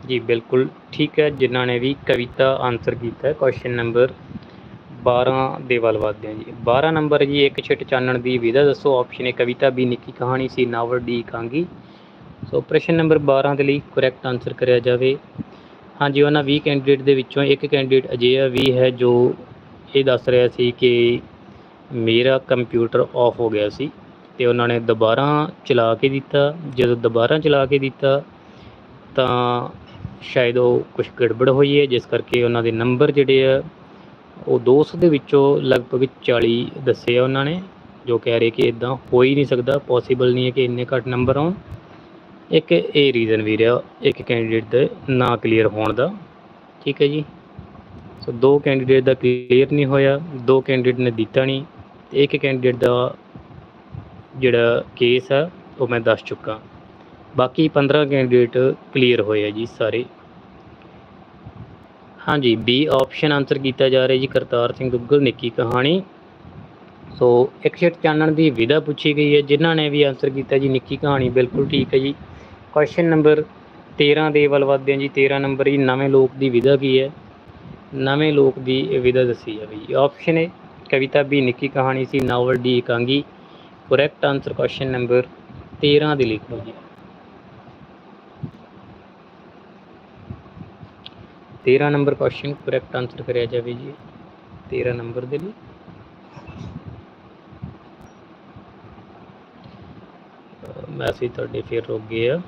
ਜੀ, ਬਿਲਕੁਲ ਠੀਕ ਹੈ, ਜਿਨ੍ਹਾਂ ਨੇ ਵੀ ਕਵਿਤਾ ਆਨਸਰ ਕੀਤਾ ਹੈ। ਕੁਐਸਚਨ ਨੰਬਰ 12 ਦੇ ਵੱਲ ਵਧਦੇ ਹਾਂ ਜੀ। 12 ਨੰਬਰ ਜੀ, ਇੱਕ ਛਿੱਟ ਚਾਨਣ ਦੀ ਵਿਧਾ ਦੱਸੋ। ਆਪਸ਼ਨ ਏ ਕਵਿਤਾ ਬੀ ਨਿੱਕੀ ਕਹਾਣੀ ਸੀ ਨਾਵਲ ਡੀ ਕਾਂਗੀ। ਸੋ ਪ੍ਰਸ਼ਨ ਨੰਬਰ 12 ਦੇ ਲਈ ਕਰੈਕਟ ਆਨਸਰ ਕਰਿਆ ਜਾਵੇ। ਹਾਂਜੀ, ਉਹਨਾਂ 20 ਕੈਂਡੀਡੇਟ ਦੇ ਵਿੱਚੋਂ ਇੱਕ ਕੈਂਡੀਡੇਟ ਅਜਿਹਾ ਵੀ ਹੈ ਜੋ ਇਹ ਦੱਸ ਰਿਹਾ ਸੀ ਕਿ ਮੇਰਾ ਕੰਪਿਊਟਰ ਆਫ ਹੋ ਗਿਆ ਸੀ ਤੇ ਉਹਨਾਂ ਨੇ ਦੁਬਾਰਾ ਚਲਾ ਕੇ ਦਿੱਤਾ। ਜਦੋਂ ਦੁਬਾਰਾ ਚਲਾ ਕੇ ਦਿੱਤਾ, ਤਾਂ ਸ਼ਾਇਦ ਉਹ ਕੁਝ ਗੜਬੜ ਹੋਈ ਹੈ, ਜਿਸ ਕਰਕੇ ਉਹਨਾਂ ਦੇ ਨੰਬਰ ਜਿਹੜੇ ਆ ਉਹ 200 ਦੇ ਵਿੱਚੋਂ ਲਗਭਗ 40 ਦੱਸੇ ਆ ਉਹਨਾਂ ਨੇ, ਜੋ ਕਹਿ ਰਹੇ ਕਿ ਇਦਾਂ ਹੋ ਹੀ ਨਹੀਂ ਸਕਦਾ ਪੋਸੀਬਲ ਨਹੀਂ ਹੈ ਕਿ ਇੰਨੇ ਘੱਟ ਨੰਬਰ ਆਉਣ ਇੱਕ ਇਹ ਰੀਜ਼ਨ ਵੀ ਰਿਹਾ, ਇੱਕ ਕੈਂਡੀਡੇਟ ਦੇ ਨਾ ਕਲੀਅਰ ਹੋਣ ਦਾ। ਠੀਕ ਹੈ ਜੀ। ਸੋ ਦੋ ਕੈਂਡੀਡੇਟ ਦਾ ਕਲੀਅਰ ਨਹੀਂ ਹੋਇਆ, ਦੋ ਕੈਂਡੀਡੇਟ ਨੇ ਦਿੱਤਾ ਨਹੀਂ। ਤੇ ਇੱਕ ਕੈਂਡੀਡੇਟ ਦਾ ਜਿਹੜਾ ਕੇਸ ਆ, ਉਹ ਮੈਂ ਦੱਸ ਚੁੱਕਾ। ਬਾਕੀ 15 ਕੈਂਡੀਡੇਟ ਕਲੀਅਰ ਹੋਏ ਆ ਜੀ ਸਾਰੇ। ਹਾਂਜੀ ਬੀ ਆਪਸ਼ਨ ਆਨਸਰ ਕੀਤਾ ਜਾ ਰਿਹਾ ਜੀ, ਕਰਤਾਰ ਸਿੰਘ ਦੁੱਗਲ, ਨਿੱਕੀ ਕਹਾਣੀ। ਸੋ ਇੱਕ ਛਿੱਟ ਚਾਨਣ ਦੀ ਵਿਧਾ ਪੁੱਛੀ ਗਈ ਹੈ, ਜਿਨ੍ਹਾਂ ਨੇ ਵੀ ਆਨਸਰ ਕੀਤਾ ਜੀ, ਨਿੱਕੀ ਕਹਾਣੀ ਬਿਲਕੁਲ ਠੀਕ ਹੈ ਜੀ। ਕੁਐਸਚਨ ਨੰਬਰ 13 ਦੇ ਵੱਲ ਵੱਧਦੇ ਹਾਂ ਜੀ 13 ਨੰਬਰ ਜੀ, ਨਵੇਂ ਲੋਕ ਦੀ ਵਿਧਾ ਕੀ ਹੈ? ਨਵੇਂ ਲੋਕ ਦੀ ਇਹ ਵਿਧਾ ਦੱਸੀ ਜਾਵੇ ਜੀ ਆਪਸ਼ਨ ਏ ਕਵਿਤਾ ਵੀ ਨਿੱਕੀ ਕਹਾਣੀ ਸੀ ਨਾਵਲ ਡੀ ਇਕਾਂਗੀ। ਕਰੈਕਟ ਆਨਸਰ ਕੁਐਸਚਨ ਨੰਬਰ 13 ਦੇ ਲਿਖੋ ਜੀ। 13 ਨੰਬਰ ਕੁਐਸਚਨ ਕਰੈਕਟ ਆਨਸਰ ਕਰਿਆ ਜਾਵੇ ਜੀ। 13 ਨੰਬਰ ਦੇ ਲਈ। ਮੈਸੇਜ ਤੁਹਾਡੇ ਫੇਰ ਰੁਕ ਗਏ ਆ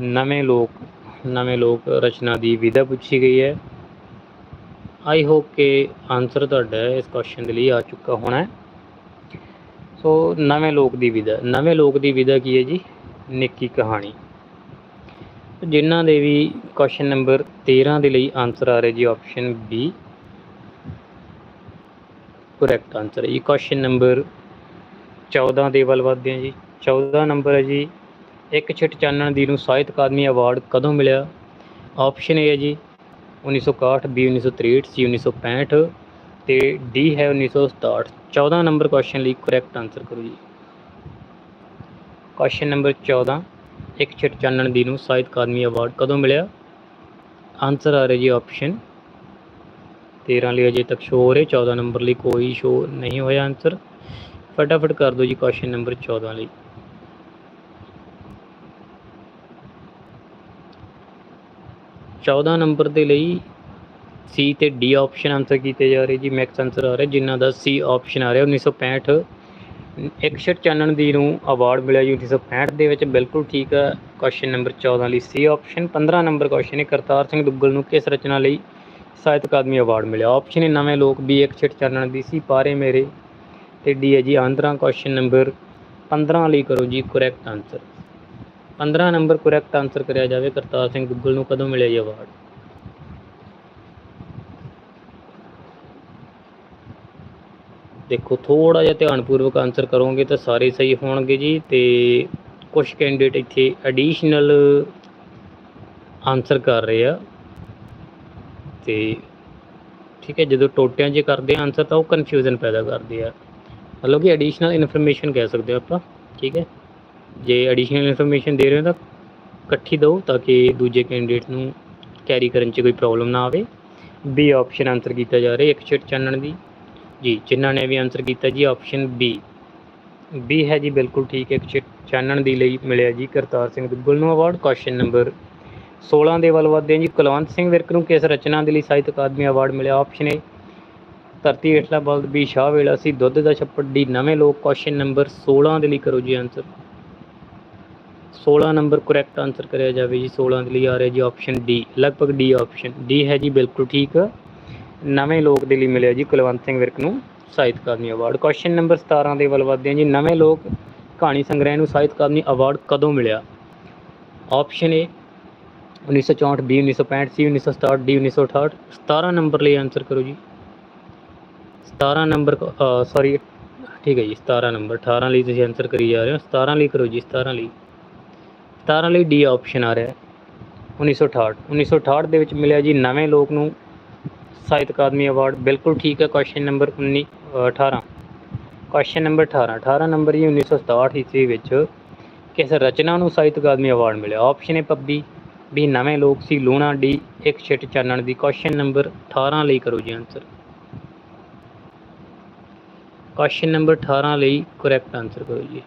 ਨਵੇਂ ਲੋਕ ਨਵੇਂ ਲੋਕ ਰਚਨਾ ਦੀ ਵਿਧਾ ਪੁੱਛੀ ਗਈ ਹੈ। ਆਈ ਹੋਪ ਕਿ ਆਨਸਰ ਤੁਹਾਡਾ ਇਸ ਕੁਐਸਚਨ ਦੇ ਲਈ ਆ ਚੁੱਕਾ ਹੋਣਾ ਹੈ। ਸੋ ਨਵੇਂ ਲੋਕ ਦੀ ਵਿਧਾ ਨਵੇਂ ਲੋਕ ਦੀ ਵਿਧਾ ਕੀ ਹੈ ਜੀ? ਨਿੱਕੀ ਕਹਾਣੀ। ਜਿਨ੍ਹਾਂ ਦੇ ਵੀ ਕੁਐਸਚਨ ਨੰਬਰ 13 ਦੇ ਲਈ ਆਨਸਰ ਆ ਰਿਹਾ ਜੀ ਆਪਸ਼ਨ ਬੀ ਕਰੈਕਟ ਆਨਸਰ ਹੈ ਜੀ। ਕੁਐਸਚਨ ਨੰਬਰ 14 ਦੇ ਵੱਲ ਵਧਦੇ ਹਾਂ ਜੀ। 14 ਨੰਬਰ ਹੈ ਜੀ, ਇੱਕ ਛਿਟ ਚਾਨਣ ਦੀ ਨੂੰ ਸਾਹਿਤ ਅਕਾਦਮੀ ਅਵਾਰਡ ਕਦੋਂ ਮਿਲਿਆ? ਆਪਸ਼ਨ ਏ ਹੈ ਜੀ 1961 ਬੀ 1963 ਸੀ 1965 ਤੇ ਡੀ ਹੈ 1967 14 ਨੰਬਰ ਕੁਐਸਚਨ ਲਈ ਕਰੈਕਟ ਆਨਸਰ ਕਰੋ ਜੀ। ਕੁਐਸਚਨ ਨੰਬਰ 14 ਇੱਕ ਛਿਟ ਚਾਨਣ ਦੀ ਨੂੰ ਸਾਹਿਤ ਅਕਾਦਮੀ ਅਵਾਰਡ ਕਦੋਂ ਮਿਲਿਆ? ਆਨਸਰ ਆ ਰਿਹਾ ਜੀ ਆਪਸ਼ਨ 13 ਲਈ, ਅਜੇ ਤੱਕ ਸ਼ੋ ਹੋ। ਰਿਹਾ 14 ਨੰਬਰ ਲਈ ਕੋਈ ਸ਼ੋ ਨਹੀਂ ਹੋਇਆ ਆਨਸਰ ਫਟਾਫਟ ਕਰ ਦਿਓ ਜੀ ਕੁਐਸਚਨ ਨੰਬਰ 14 ਲਈ। ਚੌਦਾਂ ਨੰਬਰ ਦੇ ਲਈ ਸੀ ਤੇ ਡੀ ਆਪਸ਼ਨ ਆਨਸਰ ਕੀਤੇ ਜਾ ਰਹੇ ਜੀ ਮੈਕਸ ਆਨਸਰ ਆ ਰਿਹਾ, ਜਿਨ੍ਹਾਂ ਦਾ ਸੀ ਆਪਸ਼ਨ ਆ ਰਿਹਾ 1965 ਇੱਕ ਛਿਟ ਚਾਨਣ ਦੀ ਨੂੰ ਅਵਾਰਡ ਮਿਲਿਆ ਜੀ 1965 ਦੇ ਵਿੱਚ, ਬਿਲਕੁਲ ਠੀਕ ਹੈ ਕੁਐਸਚਨ ਨੰਬਰ 14 ਲਈ ਸੀ ਆਪਸ਼ਨ 15 ਨੰਬਰ ਕੁਐਸਚਨ ਹੈ ਕਰਤਾਰ ਸਿੰਘ ਦੁੱਗਲ ਨੂੰ ਕਿਸ ਰਚਨਾ ਲਈ ਸਾਹਿਤ ਅਕਾਦਮੀ ਅਵਾਰਡ ਮਿਲਿਆ? ਆਪਸ਼ਨ ਹੈ ਨਵੇਂ ਲੋਕ ਵੀ ਇੱਕ ਛਿਟ ਚਾਨਣ ਦੀ ਸੀ, ਪਾਰੇ ਮੇਰੇ। ਤੇ ਡੀ ਹੈ ਜੀ, ਆਂਧਰਾ ਕੁਐਸਚਨ ਨੰਬਰ 15 ਲਈ ਕਰੋ ਜੀ correct answer 15 number correct answer ਕਰਿਆ ਜਾਵੇ, ਕਰਤਾਰ ਸਿੰਘ ਦੁੱਗਲ ਨੂੰ ਕਦੋਂ ਮਿਲਿਆ ਜੀ ਅਵਾਰਡ ਦੇਖੋ ਥੋੜਾ ਜਿਹਾ ਧਿਆਨਪੂਰਵਕ ਆਨਸਰ ਕਰੋਗੇ ਤਾਂ ਸਾਰੇ ਸਹੀ ਹੋਣਗੇ ਜੀ ਤੇ ਕੁਝ ਕੈਂਡੀਡੇਟ ਇੱਥੇ ਐਡੀਸ਼ਨਲ ਆਨਸਰ ਕਰ ਰਹੇ ਆ। ਤੇ ਠੀਕ ਹੈ, ਜਦੋਂ ਟੋਟਿਆਂ 'ਚ ਕਰਦੇ ਆ ਆਨਸਰ ਤਾਂ ਉਹ ਕਨਫਿਊਜ਼ਨ ਪੈਦਾ ਕਰਦੇ ਆ। ਮਤਲਬ ਕਿ ਐਡੀਸ਼ਨਲ ਇਨਫੋਰਮੇਸ਼ਨ ਕਹਿ ਸਕਦੇ ਹੋ ਆਪਾਂ, ਠੀਕ ਹੈ? ਜੇ ਐਡੀਸ਼ਨਲ ਇਨਫੋਰਮੇਸ਼ਨ ਦੇ ਰਹੇ ਹੋ ਤਾਂ ਇਕੱਠੀ ਦਿਓ ਤਾਂ ਕਿ ਦੂਜੇ ਕੈਂਡੀਡੇਟ ਨੂੰ ਕੈਰੀ ਕਰਨ 'ਚ ਕੋਈ ਪ੍ਰੋਬਲਮ ਨਾ ਆਵੇ। ਬੀ ਆਪਸ਼ਨ ਆਨਸਰ ਕੀਤਾ ਜਾ ਰਿਹਾ ਇੱਕ ਛਿਟ ਚਾਨਣ ਦੀ। ਜੀ, ਜਿਨ੍ਹਾਂ ਨੇ ਵੀ ਆਨਸਰ ਕੀਤਾ ਜੀ ਆਪਸ਼ਨ ਬੀ ਬੀ ਹੈ ਜੀ, ਬਿਲਕੁਲ ਠੀਕ ਹੈ। ਇੱਕ ਛਿਟ ਚਾਨਣ ਦੀ ਲਈ ਮਿਲਿਆ ਜੀ, ਕਰਤਾਰ ਸਿੰਘ ਦੁੱਗਲ ਨੂੰ ਅਵਾਰਡ ਕੁਐਸਚਨ ਨੰਬਰ 16 ਦੇ ਵੱਲ ਵੱਧਦੇ ਹਾਂ ਜੀ। ਕੁਲਵੰਤ ਸਿੰਘ ਵਿਰਕ ਨੂੰ ਕਿਸ ਰਚਨਾ ਦੇ ਲਈ ਸਾਹਿਤ ਅਕਾਦਮੀ ਅਵਾਰਡ ਮਿਲਿਆ? ਆਪਸ਼ਨ ਏ ਧਰਤੀ ਹੇਠਲਾ ਬਲਦ ਵੀ ਸ਼ਾਹ ਵੇਲਾ ਸੀ, ਦੁੱਧ ਦਾ ਛੱਪੜ ਦੀ ਨਵੇਂ ਲੋਕ। ਕੁਐਸਚਨ ਨੰਬਰ 16 ਦੇ ਲਈ ਕਰੋ ਜੀ ਆਨਸਰ 16 ਨੰਬਰ ਕਰੈਕਟ ਆਨਸਰ ਕਰਿਆ ਜਾਵੇ ਜੀ 16 ਦੇ ਲਈ ਆ ਰਿਹਾ ਜੀ ਆਪਸ਼ਨ ਡੀ ਲਗਭਗ ਡੀ ਆਪਸ਼ਨ ਡੀ ਹੈ ਜੀ, ਬਿਲਕੁਲ ਠੀਕ। ਨਵੇਂ ਲੋਕ ਦੇ ਲਈ ਮਿਲਿਆ ਜੀ ਕੁਲਵੰਤ ਸਿੰਘ ਵਿਰਕ ਨੂੰ Sahitya Akademi award question number 17 ਦੇ ਵੱਲ ਵਧਦੇ ਹਾਂ ਜੀ। ਨਵੇਂ ਲੋਕ ਕਹਾਣੀ ਸੰਗ੍ਰਹਿ ਨੂੰ ਸਾਹਿਤ ਅਕਾਦਮੀ ਅਵਾਰਡ ਕਦੋਂ ਮਿਲਿਆ? Option A 1964 B 1965 C 1967 D 1968 17 number ਲਈ ਆਨਸਰ ਕਰੋ ਜੀ। 17 ਨੰਬਰ ਸੌਰੀ ਠੀਕ ਹੈ ਜੀ 17 ਨੰਬਰ। 18 ਲਈ ਤੁਸੀਂ ਆਨਸਰ ਕਰੀ ਜਾ ਰਹੇ ਹੋ। 17 ਲਈ ਕਰੋ ਜੀ 17 ਲਈ। 17 ਲਈ ਡੀ ਆਪਸ਼ਨ ਆ ਰਿਹਾ ਹੈ। 1968 1968 ਦੇ ਵਿੱਚ ਮਿਲਿਆ ਜੀ ਨਵੇਂ ਲੋਕ ਨੂੰ ਸਾਹਿਤ ਅਕਾਦਮੀ ਅਵਾਰਡ ਬਿਲਕੁਲ ਠੀਕ ਹੈ ਕੁਐਸਚਨ ਨੰਬਰ 19 ਅ, 18 ਕੁਐਸਚਨ ਨੰਬਰ 18 18 ਨੰਬਰ ਜੀ 1967 ਈਸਵੀ ਵਿੱਚ ਕਿਸ ਰਚਨਾ ਨੂੰ ਸਾਹਿਤ ਅਕਾਦਮੀ ਅਵਾਰਡ ਮਿਲਿਆ? ਆਪਸ਼ਨ ਹੈ ਪੱਬੀ। ਵੀ ਨਵੇਂ ਲੋਕ ਸੀ ਲੂਣਾ। ਡੀ ਇੱਕ ਛਿੱਟ ਚਾਨਣ ਦੀ। ਕੁਐਸਚਨ ਨੰਬਰ 18 ਲਈ ਕਰੋ ਜੀ ਆਨਸਰ ਕੁਐਸਚਨ ਨੰਬਰ 18 ਲਈ ਕਰੈਕਟ ਆਨਸਰ ਕਰੋ ਜੀ।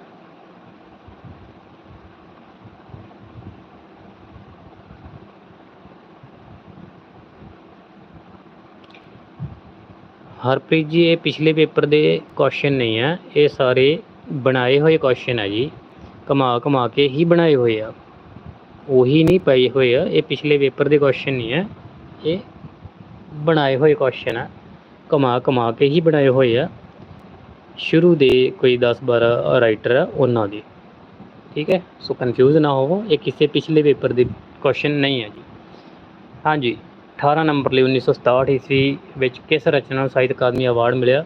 ਹਰਪ੍ਰੀਤ ਜੀ, ਇਹ ਪਿਛਲੇ ਪੇਪਰ ਦੇ ਕੁਐਸਚਨ ਨਹੀਂ ਹੈ ਇਹ ਸਾਰੇ ਬਣਾਏ ਹੋਏ ਕੁਐਸਚਨ ਹੈ ਜੀ। ਕਮਾ ਕਮਾ ਕੇ ਹੀ ਬਣਾਏ ਹੋਏ ਆ। ਉਹੀ ਨਹੀਂ ਪਏ ਹੋਏ ਆ। ਇਹ ਪਿਛਲੇ ਪੇਪਰ ਦੇ ਕੁਐਸਚਨ ਨਹੀਂ ਹੈ ਇਹ ਬਣਾਏ ਹੋਏ ਕੁਐਸਚਨ ਆ। ਕਮਾ ਕਮਾ ਕੇ ਹੀ ਬਣਾਏ ਹੋਏ ਆ। ਸ਼ੁਰੂ ਦੇ ਕੋਈ 10 12 ਰਾਈਟਰ ਆ, ਉਹਨਾਂ ਦੇ। ਠੀਕ ਹੈ? ਸੋ ਕਨਫਿਊਜ਼ ਨਾ ਹੋਵੋ। ਇਹ ਕਿਸੇ ਪਿਛਲੇ ਪੇਪਰ ਦੇ ਕੁਐਸਚਨ ਨਹੀਂ ਹੈ ਜੀ। ਹਾਂਜੀ। 18 ਨੰਬਰ ਲਈ 1967 ਈਸਵੀ ਵਿੱਚ ਕਿਸ ਰਚਨਾ ਨੂੰ ਸਾਹਿਤ ਅਕਾਦਮੀ ਅਵਾਰਡ ਮਿਲਿਆ?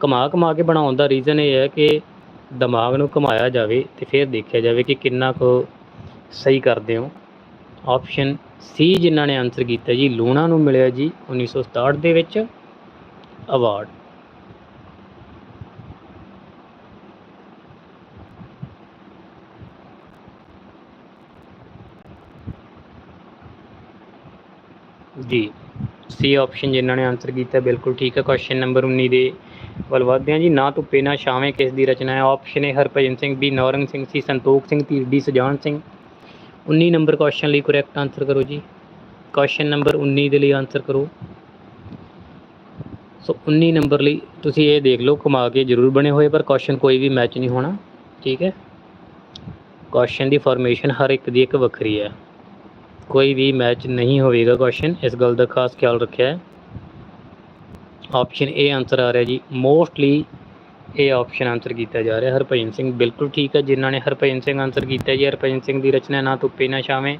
ਕਮਾ ਕਮਾ ਕੇ ਬਣਾਉਣ ਦਾ ਰੀਜ਼ਨ ਇਹ ਹੈ ਕਿ ਦਿਮਾਗ ਨੂੰ ਘੁਮਾਇਆ ਜਾਵੇ ਤੇ ਫਿਰ ਦੇਖਿਆ ਜਾਵੇ ਕਿ ਕਿੰਨਾ ਕੁ ਸਹੀ ਕਰਦੇ ਹੋ। ਆਪਸ਼ਨ ਸੀ ਜਿਨ੍ਹਾਂ ਨੇ ਆਨਸਰ ਕੀਤਾ ਜੀ, ਲੂਣਾ ਨੂੰ ਮਿਲਿਆ ਜੀ 1967 ਦੇ ਵਿੱਚ ਅਵਾਰਡ। ਜੀ ਸੀ ਆਪਸ਼ਨ ਜਿਨ੍ਹਾਂ ਨੇ ਆਨਸਰ ਕੀਤਾ, ਬਿਲਕੁਲ ਠੀਕ ਹੈ। ਕੁਐਸਚਨ ਨੰਬਰ 19 ਦੇ ਵੱਲ ਵਧਦੇ ਹਾਂ ਜੀ। ਨਾ ਧੁੱਪੇ, ਨਾ ਛਾਵੇਂ ਕਿਸ ਦੀ ਰਚਨਾ ਹੈ? ਆਪਸ਼ਨ ਹੈ Harbhajan Singh B Naurang Singh C Santokh Singh Dhir D Sujan Singh. 19 number question ਲਈ ਕਰੈਕਟ ਆਨਸਰ ਕਰੋ ਜੀ। ਕੁਐਸਚਨ ਨੰਬਰ 19 ਦੇ ਲਈ ਆਨਸਰ ਕਰੋ। ਸੋ 19 ਨੰਬਰ ਲਈ ਤੁਸੀਂ ਇਹ ਦੇਖ ਲਓ ਕਮਾ ਕੇ ਜ਼ਰੂਰ ਬਣੇ ਹੋਏ, ਪਰ ਕੁਐਸਚਨ ਕੋਈ ਵੀ ਮੈਚ ਨਹੀਂ ਹੋਣਾ। ਠੀਕ ਹੈ? ਕੁਐਸਚਨ ਦੀ ਫਾਰਮੇਸ਼ਨ ਹਰ ਇੱਕ ਦੀ ਇੱਕ ਵੱਖਰੀ ਹੈ। ਕੋਈ ਵੀ ਮੈਚ ਨਹੀਂ ਹੋਵੇਗਾ ਕੁਐਸਚਨ ਇਸ ਗੱਲ ਦਾ ਖਾਸ ਖਿਆਲ ਰੱਖਿਆ ਹੈ। ਆਪਸ਼ਨ ਏ ਆਨਸਰ ਆ ਰਿਹਾ ਜੀ। ਮੋਸਟਲੀ ਇਹ ਆਪਸ਼ਨ ਆਨਸਰ ਕੀਤਾ ਜਾ ਰਿਹਾ। ਹਰਭਜਨ ਸਿੰਘ ਬਿਲਕੁਲ ਠੀਕ ਹੈ। ਜਿਨ੍ਹਾਂ ਨੇ ਹਰਭਜਨ ਸਿੰਘ ਆਨਸਰ ਕੀਤਾ ਜੀ, ਹਰਭਜਨ ਸਿੰਘ ਦੀ ਰਚਨਾ ਨਾ ਧੁੱਪੇ ਨਾ ਛਾਵੇਂ।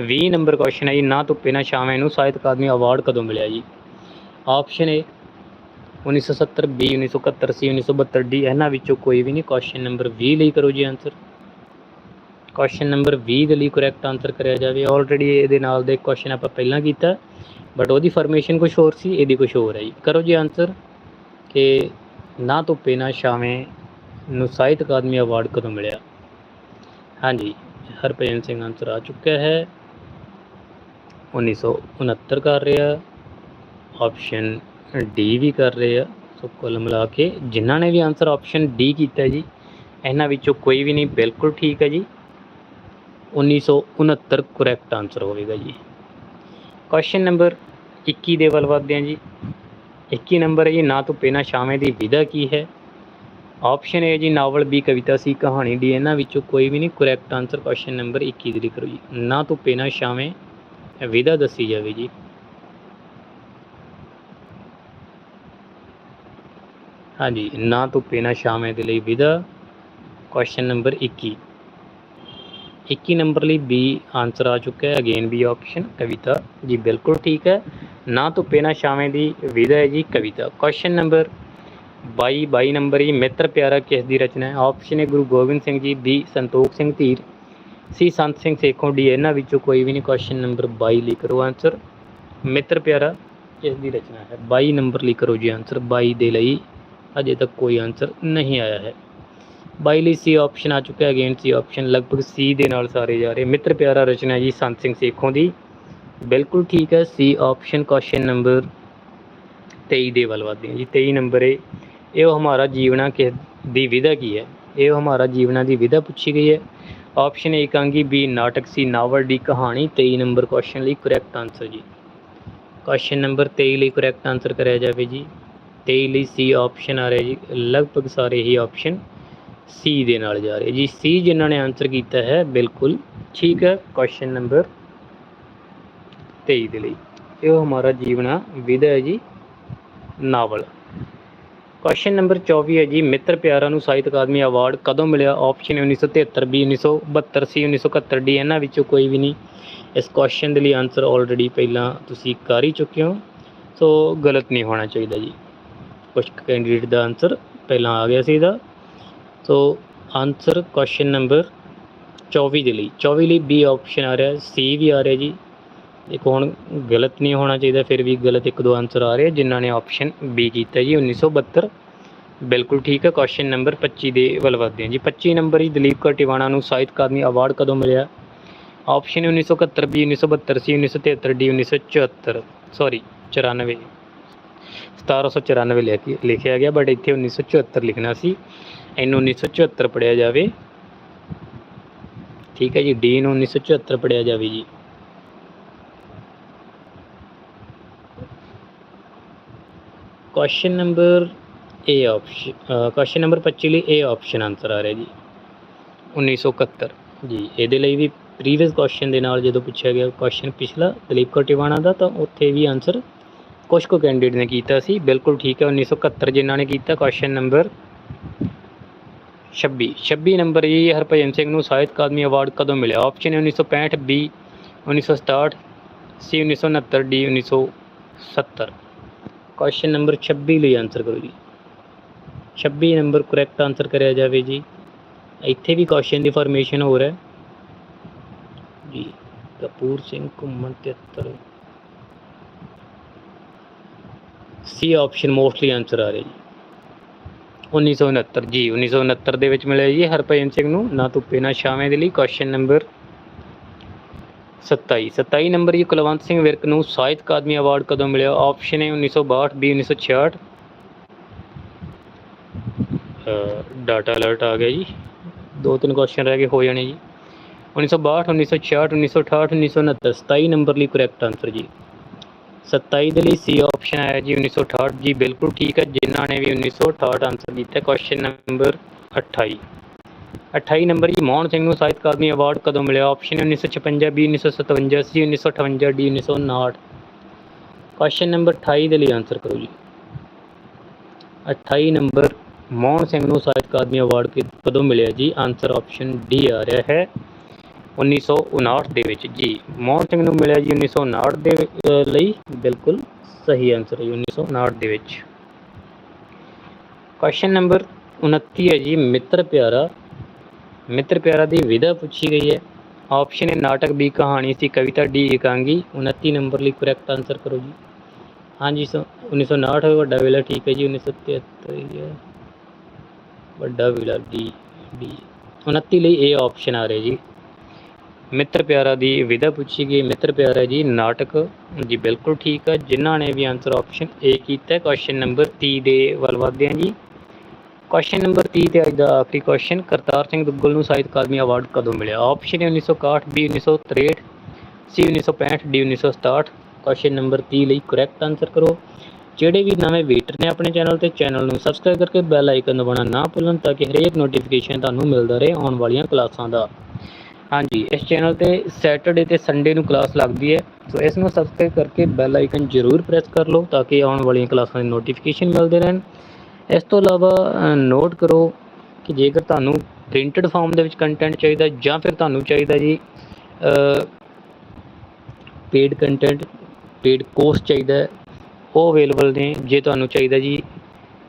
20 ਨੰਬਰ ਕੁਐਸਚਨ ਹੈ ਜੀ, ਨਾ ਧੁੱਪੇ ਨਾ ਛਾਵੇਂ ਨੂੰ ਸਾਹਿਤ ਅਕਾਦਮੀ ਅਵਾਰਡ ਕਦੋਂ ਮਿਲਿਆ ਜੀ? Option A 1970 B 1971 C 1972 D ਇਹਨਾਂ ਵਿੱਚੋਂ ਕੋਈ ਵੀ ਨਹੀਂ। ਕੁਐਸਚਨ ਨੰਬਰ 20 ਲਈ ਕਰੋ ਜੀ ਆਨਸਰ ਕੁਐਸਚਨ ਨੰਬਰ 20 ਦੇ ਲਈ ਕਰੈਕਟ ਆਨਸਰ ਕਰਿਆ ਜਾਵੇ। ਆਲਰੇਡੀ ਇਹਦੇ ਨਾਲ ਦੇ ਕੁਐਸਚਨ ਆਪਾਂ ਪਹਿਲਾਂ ਕੀਤਾ ਬਟ ਉਹਦੀ ਫਰਮੇਸ਼ਨ ਕੁਝ ਹੋਰ ਸੀ, ਇਹਦੀ ਕੁਝ ਹੋਰ ਹੈ ਜੀ। ਕਰੋ ਜੀ ਆਨਸਰ ਕਿ ਨਾ ਧੁੱਪੇ, ਨਾ ਛਾਵੇਂ ਨੂੰ ਸਾਹਿਤ ਅਕਾਦਮੀ ਅਵਾਰਡ ਕਦੋਂ ਮਿਲਿਆ? ਹਾਂਜੀ ਹਰਭਜਨ ਸਿੰਘ ਆਨਸਰ ਆ ਚੁੱਕਿਆ ਹੈ। 1969 ਕਰ ਰਿਹਾ। ਆਪਸ਼ਨ ਡੀ ਵੀ ਕਰ ਰਹੇ ਆ। ਸੋ ਕੁੱਲ ਮਿਲਾ ਕੇ ਜਿਨ੍ਹਾਂ ਨੇ ਵੀ ਆਨਸਰ ਆਪਸ਼ਨ ਡੀ ਕੀਤਾ ਜੀ, ਇਹਨਾਂ ਵਿੱਚੋਂ ਕੋਈ ਵੀ ਨਹੀਂ, ਬਿਲਕੁਲ ਠੀਕ ਹੈ ਜੀ। 1969 ਕਰੈਕਟ ਆਨਸਰ ਹੋਵੇਗਾ ਜੀ। ਕੁਐਸਚਨ ਨੰਬਰ 21 ਦੇ ਵੱਲ ਵਧਦੇ ਹਾਂ ਜੀ। 21 ਨੰਬਰ ਹੈ ਜੀ, ਨਾ ਧੁੱਪੇ, ਨਾ ਛਾਵੇਂ ਦੀ ਵਿਧਾ ਕੀ ਹੈ? ਆਪਸ਼ਨ ਹੈ ਜੀ ਨਾਵਲ ਬੀ ਕਵਿਤਾ ਸੀ ਕਹਾਣੀ ਡੀ ਇਹਨਾਂ ਵਿੱਚੋਂ ਕੋਈ ਵੀ ਨਹੀਂ ਕਰੈਕਟ ਆਨਸਰ ਕੁਐਸਚਨ ਨੰਬਰ 21 ਦੇ ਲਈ ਕਰੋ ਜੀ। ਨਾ ਧੁੱਪੇ, ਨਾ ਛਾਵੇਂ, ਵਿਧਾ ਦੱਸੀ ਜਾਵੇ ਜੀ। ਹਾਂਜੀ, ਨਾ ਧੁੱਪੇ, ਨਾ ਛਾਵੇਂ ਦੇ ਲਈ ਵਿਧਾ। ਕੁਐਸਚਨ ਨੰਬਰ 21 21 ਨੰਬਰ ਲਈ ਬੀ ਆਨਸਰ ਆ ਚੁੱਕਾ ਹੈ। ਅਗੇਨ ਬੀ ਆਪਸ਼ਨ ਕਵਿਤਾ। ਜੀ, ਬਿਲਕੁਲ ਠੀਕ ਹੈ। ਨਾ ਧੁੱਪੇ, ਨਾ ਛਾਵੇਂ ਦੀ ਵਿਧਾ ਹੈ ਜੀ, ਕਵਿਤਾ। ਕੁਐਸਚਨ ਨੰਬਰ 22 22 ਨੰਬਰ ਹੀ ਮਿੱਤਰ ਪਿਆਰਾ ਕਿਸ ਦੀ ਰਚਨਾ ਹੈ? ਆਪਸ਼ਨ ਹੈ ਗੁਰੂ ਗੋਬਿੰਦ ਸਿੰਘ ਜੀ ਬੀ ਸੰਤੋਖ ਸਿੰਘ ਧੀਰ। ਸੀ ਸੰਤ ਸਿੰਘ ਸੇਖੋਂ ਡੀ, ਇਹਨਾਂ ਵਿੱਚੋਂ ਕੋਈ ਵੀ ਨਹੀਂ। ਕੁਐਸਚਨ ਨੰਬਰ 22 ਲਈ ਕਰੋ ਆਨਸਰ ਮਿੱਤਰ ਪਿਆਰਾ ਕਿਸ ਦੀ ਰਚਨਾ ਹੈ? 22 ਨੰਬਰ ਲਈ ਕਰੋ ਜੀ ਆਨਸਰ 22 ਦੇ ਲਈ ਅਜੇ ਤੱਕ ਕੋਈ ਆਨਸਰ ਨਹੀਂ ਆਇਆ ਹੈ। 22 ਲਈ ਸੀ ਆਪਸ਼ਨ ਆ ਚੁੱਕਾ ਅਗੇਨ ਸੀ ਆਪਸ਼ਨ ਲਗਭਗ ਸੀ ਦੇ ਨਾਲ ਸਾਰੇ ਜਾ ਰਹੇ। ਮਿੱਤਰ ਪਿਆਰਾ ਰਚਨਾ ਜੀ, ਸੰਤ ਸਿੰਘ ਸੇਖੋਂ ਦੀ। ਬਿਲਕੁਲ ਠੀਕ ਹੈ ਸੀ ਆਪਸ਼ਨ ਕੁਐਸਚਨ ਨੰਬਰ 23 ਦੇ ਵੱਲ ਵਧਦੇ ਹਾਂ ਜੀ। 23 ਨੰਬਰ ਹੈ ਇਹ ਹਮਾਰਾ ਜੀਵਨਾ ਕਿਸ ਦੀ ਵਿਧਾ ਕੀ ਹੈ? ਇਹ ਹਮਾਰਾ ਜੀਵਨਾ ਦੀ ਵਿਧਾ ਪੁੱਛੀ ਗਈ ਹੈ। ਆਪਸ਼ਨ ਏ ਇਕਾਂਗੀ ਬੀ ਨਾਟਕ ਸੀ ਨਾਵਲ ਦੀ ਕਹਾਣੀ। 23 ਨੰਬਰ ਕੁਐਸਚਨ ਲਈ ਕਰੈਕਟ ਆਨਸਰ ਜੀ। ਕੁਐਸਚਨ ਨੰਬਰ 23 ਲਈ ਕਰੈਕਟ ਆਨਸਰ ਕਰਿਆ ਜਾਵੇ ਜੀ। 23 ਲਈ ਸੀ ਆਪਸ਼ਨ ਆ ਰਿਹਾ ਜੀ। ਲਗਭਗ ਸਾਰੇ ਹੀ ਆਪਸ਼ਨ ਸੀ ਦੇ ਨਾਲ ਜਾ ਰਹੇ ਜੀ ਸੀ ਜਿਨ੍ਹਾਂ ਨੇ ਆਨਸਰ ਕੀਤਾ ਹੈ, ਬਿਲਕੁਲ ਠੀਕ ਹੈ। ਕੁਐਸਚਨ ਨੰਬਰ 23 ਦੇ ਲਈ। ਇਹ ਹਮਾਰਾ ਜੀਵਨਾ ਵਿਧਾ ਹੈ ਜੀ, ਨਾਵਲ। ਕੁਐਸਚਨ ਨੰਬਰ 24 ਹੈ ਜੀ, ਮਿੱਤਰ ਪਿਆਰਾ ਨੂੰ ਸਾਹਿਤ ਅਕਾਦਮੀ ਅਵਾਰਡ ਕਦੋਂ ਮਿਲਿਆ? ਆਪਸ਼ਨ 1973 ਬੀ 1972 ਸੀ 1971 ਡੀ ਇਹਨਾਂ ਵਿੱਚੋਂ ਕੋਈ ਵੀ ਨਹੀਂ। ਇਸ ਕੁਐਸਚਨ ਦੇ ਲਈ ਆਨਸਰ ਆਲਰੇਡੀ ਪਹਿਲਾਂ ਤੁਸੀਂ ਕਰ ਹੀ ਚੁੱਕੇ ਹੋ। ਸੋ ਗਲਤ ਨਹੀਂ ਹੋਣਾ ਚਾਹੀਦਾ ਜੀ। ਕੁਝ ਕੈਂਡੀਡੇਟ ਦਾ ਆਨਸਰ ਪਹਿਲਾਂ ਆ ਗਿਆ ਸੀ ਇਹਦਾ। ਸੋ ਆਨਸਰ ਕੁਐਸਚਨ ਨੰਬਰ 24 ਦੇ ਲਈ। 24 ਲਈ ਬੀ ਆਪਸ਼ਨ ਆ ਰਿਹਾ ਸੀ ਵੀ ਆ ਰਿਹਾ ਜੀ। ਇੱਕ ਹੁਣ ਗਲਤ ਨਹੀਂ ਹੋਣਾ ਚਾਹੀਦਾ, ਫਿਰ ਵੀ ਗਲਤ ਇੱਕ ਦੋ ਆਨਸਰ ਆ ਰਹੇ ਜਿਨ੍ਹਾਂ ਨੇ ਆਪਸ਼ਨ ਬੀ ਕੀਤਾ ਜੀ 1972 ਬਿਲਕੁਲ ਠੀਕ ਹੈ ਕੁਐਸਚਨ ਨੰਬਰ 25 ਦੇ ਵੱਲ ਵਧਦੇ ਹਾਂ ਜੀ। 25 ਨੰਬਰ ਹੀ ਦਲੀਪ ਕੌਰ ਟਿਵਾਣਾ ਨੂੰ ਸਾਹਿਤ ਅਕਾਦਮੀ ਅਵਾਰਡ ਕਦੋਂ ਮਿਲਿਆ? Option 1971 B 1972 C 1973 D 1974 sorry 94 1794 ਲਿਖ ਲਿਖਿਆ ਗਿਆ ਬਟ ਇੱਥੇ 1974 ਲਿਖਣਾ ਸੀ। ਇਹਨੂੰ 1974 ਪੜਿਆ ਜਾਵੇ। ਠੀਕ ਹੈ ਜੀ ਡੀ ਨੂੰ 1974 ਪੜਿਆ ਜਾਵੇ ਜੀ। Question number A option question number 25 ਲਈ ਏ ਆਪਸ਼ਨ ਆਨਸਰ ਆ ਰਿਹਾ ਜੀ। 1971 ਜੀ, ਇਹਦੇ ਲਈ ਵੀ ਪ੍ਰੀਵੀਅਸ ਕੁਐਸਚਨ ਦੇ ਨਾਲ ਜਦੋਂ ਪੁੱਛਿਆ ਗਿਆ ਕੁਐਸਚਨ ਪਿਛਲਾ ਦਲੀਪ ਕੌਰ ਟਿਵਾਣਾ ਦਾ, ਤਾਂ ਉੱਥੇ ਵੀ ਆਨਸਰ ਕੁਝ ਕੁ ਕੈਂਡੀਡੇਟ ਨੇ ਕੀਤਾ ਸੀ। ਬਿਲਕੁਲ ਠੀਕ ਹੈ 1971 ਜਿਨ੍ਹਾਂ ਨੇ ਕੀਤਾ ਕੁਐਸਚਨ ਨੰਬਰ 26 26 ਨੰਬਰ ਜੀ ਹਰਭਜਨ ਸਿੰਘ ਨੂੰ ਸਾਹਿਤ ਅਕਾਦਮੀ ਅਵਾਰਡ ਕਦੋਂ ਮਿਲਿਆ? ਆਪਸ਼ਨ ਹੈ 1965 B 1967 C 1969 D 1970 question number 26 ਲਈ ਆਨਸਰ ਕਰੋ ਜੀ। 26 ਨੰਬਰ ਕਰੈਕਟ ਆਨਸਰ ਕਰਿਆ ਜਾਵੇ ਜੀ। ਇੱਥੇ ਵੀ ਕੁਐਸਚਨ ਦੀ ਫਾਰਮੇਸ਼ਨ ਹੋ। ਰਿਹਾ ਜੀ, ਕਪੂਰ ਸਿੰਘ ਘੁੰਮਣ 73 ਸੀ ਆਪਸ਼ਨ ਮੋਸਟਲੀ ਆਨਸਰ ਆ ਰਿਹਾ ਜੀ। 1969 ਜੀ 1969 ਦੇ ਵਿੱਚ ਮਿਲਿਆ ਜੀ ਹਰਭਜਨ ਸਿੰਘ ਨੂੰ, ਨਾ ਧੁੱਪੇ, ਨਾ ਛਾਵੇਂ ਦੇ ਲਈ ਕੁਐਸਚਨ ਨੰਬਰ 27 27 ਨੰਬਰ ਜੀ ਕੁਲਵੰਤ ਸਿੰਘ ਵਿਰਕ ਨੂੰ ਸਾਹਿਤ ਅਕਾਦਮੀ ਅਵਾਰਡ ਕਦੋਂ ਮਿਲਿਆ? ਆਪਸ਼ਨ ਹੈ 1962 ਬੀ 1966 ਡਾਟਾ ਅਲਰਟ ਆ ਗਿਆ ਜੀ। ਦੋ ਤਿੰਨ ਕੁਐਸਚਨ ਰਹਿ ਗਏ, ਹੋ ਜਾਣੇ ਜੀ। 1962 1966 1968 1969 27 ਨੰਬਰ ਲਈ ਕਰੈਕਟ ਆਨਸਰ ਜੀ। 27 ਦੇ ਲਈ ਸੀ ਆਪਸ਼ਨ ਆਇਆ ਜੀ 1968 ਜੀ, ਬਿਲਕੁਲ ਠੀਕ ਹੈ। ਜਿਨ੍ਹਾਂ ਨੇ ਵੀ 1968 ਆਨਸਰ ਕੀਤਾ ਕੁਐਸਚਨ ਨੰਬਰ 28 28 ਨੰਬਰ ਜੀ, ਮੋਹਨ ਸਿੰਘ ਨੂੰ ਸਾਹਿਤ ਅਕਾਦਮੀ ਅਵਾਰਡ ਕਦੋਂ ਮਿਲਿਆ? Option 1956 B 1957 C 1958 D 1959 question number 28 ਦੇ ਲਈ ਆਨਸਰ ਕਰੋ ਜੀ। 28 ਨੰਬਰ ਮੋਹਨ ਸਿੰਘ ਨੂੰ ਸਾਹਿਤ ਅਕਾਦਮੀ ਅਵਾਰਡ ਕਿ- ਕਦੋਂ ਮਿਲਿਆ ਜੀ? ਆਨਸਰ ਆਪਸ਼ਨ ਡੀ ਆ ਰਿਹਾ ਹੈ। 1959 ਦੇ ਵਿੱਚ ਜੀ। ਮੋਹਨ ਸਿੰਘ ਨੂੰ ਮਿਲਿਆ ਜੀ 1959 ਦੇ ਵਿ- ਅ, ਲਈ। ਬਿਲਕੁਲ ਸਹੀ ਆਨਸਰ ਹੈ ਜੀ 1959 ਦੇ ਵਿੱਚ। ਕੁਐਸਚਨ ਨੰਬਰ 29 ਹੈ ਜੀ ਮਿੱਤਰ ਪਿਆਰਾ। ਮਿੱਤਰ ਪਿਆਰਾ ਦੀ ਵਿਧਾ ਪੁੱਛੀ ਗਈ ਹੈ। ਆਪਸ਼ਨ ਹੈ ਨਾਟਕ ਦੀ ਕਹਾਣੀ ਸੀ ਕਵਿਤਾ ਡੀ ਇਕਾਂਗੀ। 29 ਨੰਬਰ ਲਈ ਕਰੈਕਟ ਆਨਸਰ ਕਰੋ ਜੀ। ਹਾਂਜੀ ਸੋ 1959 ਵੱਡਾ ਵੇਲਾ ਠੀਕ ਹੈ ਜੀ 1973 ਹੀ ਹੈ। ਵੱਡਾ ਵੇਲਾ ਡੀ ਡੀ। 29 ਲਈ ਇਹ ਆਪਸ਼ਨ ਆ ਰਿਹਾ ਜੀ। ਮਿੱਤਰ ਪਿਆਰਾ ਦੀ ਵਿਧਾ ਪੁੱਛੀ ਗਈ। ਮਿੱਤਰ ਪਿਆਰਾ ਜੀ, ਨਾਟਕ ਜੀ ਬਿਲਕੁਲ ਠੀਕ ਆ। ਜਿਨ੍ਹਾਂ ਨੇ ਵੀ ਆਨਸਰ ਆਪਸ਼ਨ ਏ ਕੀਤਾ ਹੈ ਕੁਐਸਚਨ ਨੰਬਰ 30 ਦੇ ਵੱਲ ਵਧਦੇ ਹਾਂ ਜੀ। ਕੁਐਸਚਨ ਨੰਬਰ 30 ਤੇ ਅੱਜ ਦਾ ਆਖਰੀ ਕੁਐਸਚਨ ਕਰਤਾਰ ਸਿੰਘ ਦੁੱਗਲ ਨੂੰ ਸਾਹਿਤ ਅਕਾਦਮੀ ਅਵਾਰਡ ਕਦੋਂ ਮਿਲਿਆ? ਆਪਸ਼ਨ ਹੈ 1961 B 1963 C 1965 D 1967 question number 30 ਲਈ ਕਰੈਕਟ ਆਨਸਰ ਕਰੋ। ਜਿਹੜੇ ਵੀ ਨਵੇਂ ਵੇਟਰ ਨੇ ਆਪਣੇ ਚੈਨਲ ਤੇ ਚੈਨਲ ਨੂੰ ਸਬਸਕ੍ਰਾਈਬ ਕਰਕੇ ਬੈਲ ਆਈਕਨ ਦਬਾਉਣਾ ਨਾ ਭੁੱਲਣ ਤਾਂ ਕਿ ਹਰੇਕ ਨੋਟੀਫਿਕੇਸ਼ਨ ਤੁਹਾਨੂੰ ਮਿਲਦਾ ਰਹੇ ਆਉਣ ਵਾਲੀਆਂ ਕਲਾਸਾਂ ਦਾ। ਹਾਂਜੀ, ਇਸ ਚੈਨਲ ਤੇ ਸੈਟਰਡੇ ਤੇ ਸੰਡੇ ਨੂੰ ਕਲਾਸ ਲੱਗਦੀ ਹੈ। ਸੋ ਇਸ ਨੂੰ ਸਬਸਕ੍ਰਾਈਬ ਕਰਕੇ ਬੈਲ ਆਈਕਨ ਜ਼ਰੂਰ ਪ੍ਰੈਸ ਕਰ ਲਓ ਤਾਂ ਕਿ ਆਉਣ ਵਾਲੀਆਂ ਕਲਾਸਾਂ ਦੀ ਨੋਟੀਫਿਕੇਸ਼ਨ ਮਿਲਦੇ ਰਹਿਣ। ਇਸ ਤੋਂ ਇਲਾਵਾ ਨੋਟ ਕਰੋ ਕਿ ਜੇਕਰ ਤੁਹਾਨੂੰ ਪ੍ਰਿੰਟਡ ਫਾਰਮ ਦੇ ਵਿੱਚ ਕੰਟੈਂਟ ਚਾਹੀਦਾ ਜਾਂ ਫਿਰ ਤੁਹਾਨੂੰ ਚਾਹੀਦਾ ਜੀ ਪੇਡ ਕੰਟੈਂਟ ਪੇਡ ਕੋਰਸ ਚਾਹੀਦਾ ਉਹ ਅਵੇਲੇਬਲ ਨੇ। ਜੇ ਤੁਹਾਨੂੰ ਚਾਹੀਦਾ ਜੀ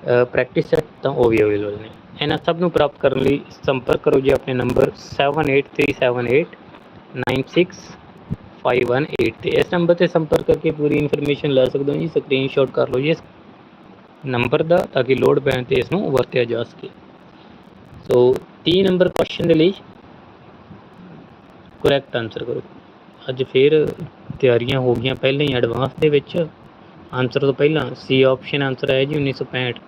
ਪ੍ਰੈਕਟਿਸ ਸੈਟ ਤਾਂ ਉਹ ਵੀ ਅਵੇਲੇਬਲ ਨੇ। ਇਹਨਾਂ ਸਭ ਨੂੰ ਪ੍ਰਾਪਤ ਕਰਨ ਲਈ ਸੰਪਰਕ ਕਰੋ ਜੀ ਆਪਣੇ ਨੰਬਰ 7837896518 ਤੇ ਇਸ ਨੰਬਰ ਤੇ ਸੰਪਰਕ ਕਰਕੇ ਪੂਰੀ ਇਨਫੋਰਮੇਸ਼ਨ ਲੈ ਸਕਦੇ ਹੋ ਜੀ ਸਕਰੀਨਸ਼ਾਟ ਕਰ ਲਓ ਜੀ ਇਸ ਨੰਬਰ ਦਾ ਤਾਂ ਕਿ ਲੋਡ ਪੈਣ ਤੇ ਇਸ ਨੂੰ ਵਰਤਿਆ ਜਾ ਸਕੇ। ਸੋ 3 ਨੰਬਰ ਕੁਐਸਚਨ ਦੇ ਲਈ ਕਰੈਕਟ ਆਨਸਰ ਕਰੋ। ਅੱਜ ਫਿਰ ਤਿਆਰੀਆਂ ਹੋ ਗਈਆਂ ਪਹਿਲਾਂ ਹੀ ਐਡਵਾਂਸ ਦੇ ਵਿੱਚ। ਆਨਸਰ ਤੋਂ ਪਹਿਲਾਂ ਸੀ ਆਪਸ਼ਨ ਆਨਸਰ ਆਇਆ ਜੀ 1965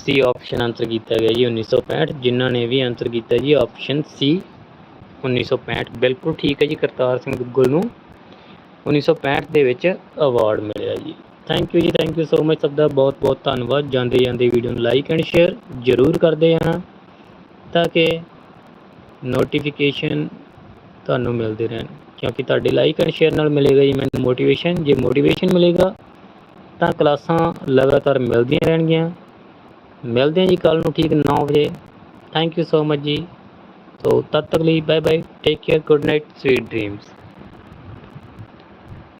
ਸੀ ਆਪਸ਼ਨ ਆਨਸਰ ਕੀਤਾ ਗਿਆ ਜੀ 1965 ਜਿਨ੍ਹਾਂ ਨੇ ਵੀ ਆਨਸਰ ਕੀਤਾ ਜੀ ਆਪਸ਼ਨ ਸੀ 1965 ਬਿਲਕੁਲ ਠੀਕ ਹੈ ਜੀ ਕਰਤਾਰ ਸਿੰਘ ਗੁੱਗਲ ਨੂੰ। 1965 ਦੇ ਵਿੱਚ ਅਵਾਰਡ ਮਿਲਿਆ ਜੀ। ਥੈਂਕ ਯੂ ਜੀ ਥੈਂਕ ਯੂ ਸੋ ਮਚ ਸਭ ਦਾ। ਬਹੁਤ ਬਹੁਤ ਧੰਨਵਾਦ। ਜਾਂਦੇ ਜਾਂਦੇ ਵੀਡੀਓ ਨੂੰ ਲਾਈਕ ਐਂਡ ਸ਼ੇਅਰ ਜ਼ਰੂਰ ਕਰਦੇ ਜਾਣਾ ਤਾਂ ਕਿ ਨੋਟੀਫਿਕੇਸ਼ਨ ਤੁਹਾਨੂੰ ਮਿਲਦੇ ਰਹਿਣ। ਕਿਉਂਕਿ ਤੁਹਾਡੇ ਲਾਈਕ ਐਂਡ ਸ਼ੇਅਰ ਨਾਲ ਮਿਲੇਗਾ ਜੀ ਮੈਨੂੰ ਮੋਟੀਵੇਸ਼ਨ ਜੇ ਮੋਟੀਵੇਸ਼ਨ ਮਿਲੇਗਾ ਤਾਂ ਕਲਾਸਾਂ ਲਗਾਤਾਰ ਮਿਲਦੀਆਂ ਰਹਿਣਗੀਆਂ। ਮਿਲਦੇ ਹਾਂ ਜੀ ਕੱਲ ਨੂੰ ਠੀਕ 9 ਵਜੇ। ਥੈਂਕ ਯੂ ਸੋ ਮਚ ਜੀ। ਸੋ ਤਦ ਤੱਕ ਲਈ bye bye take care good night sweet dreams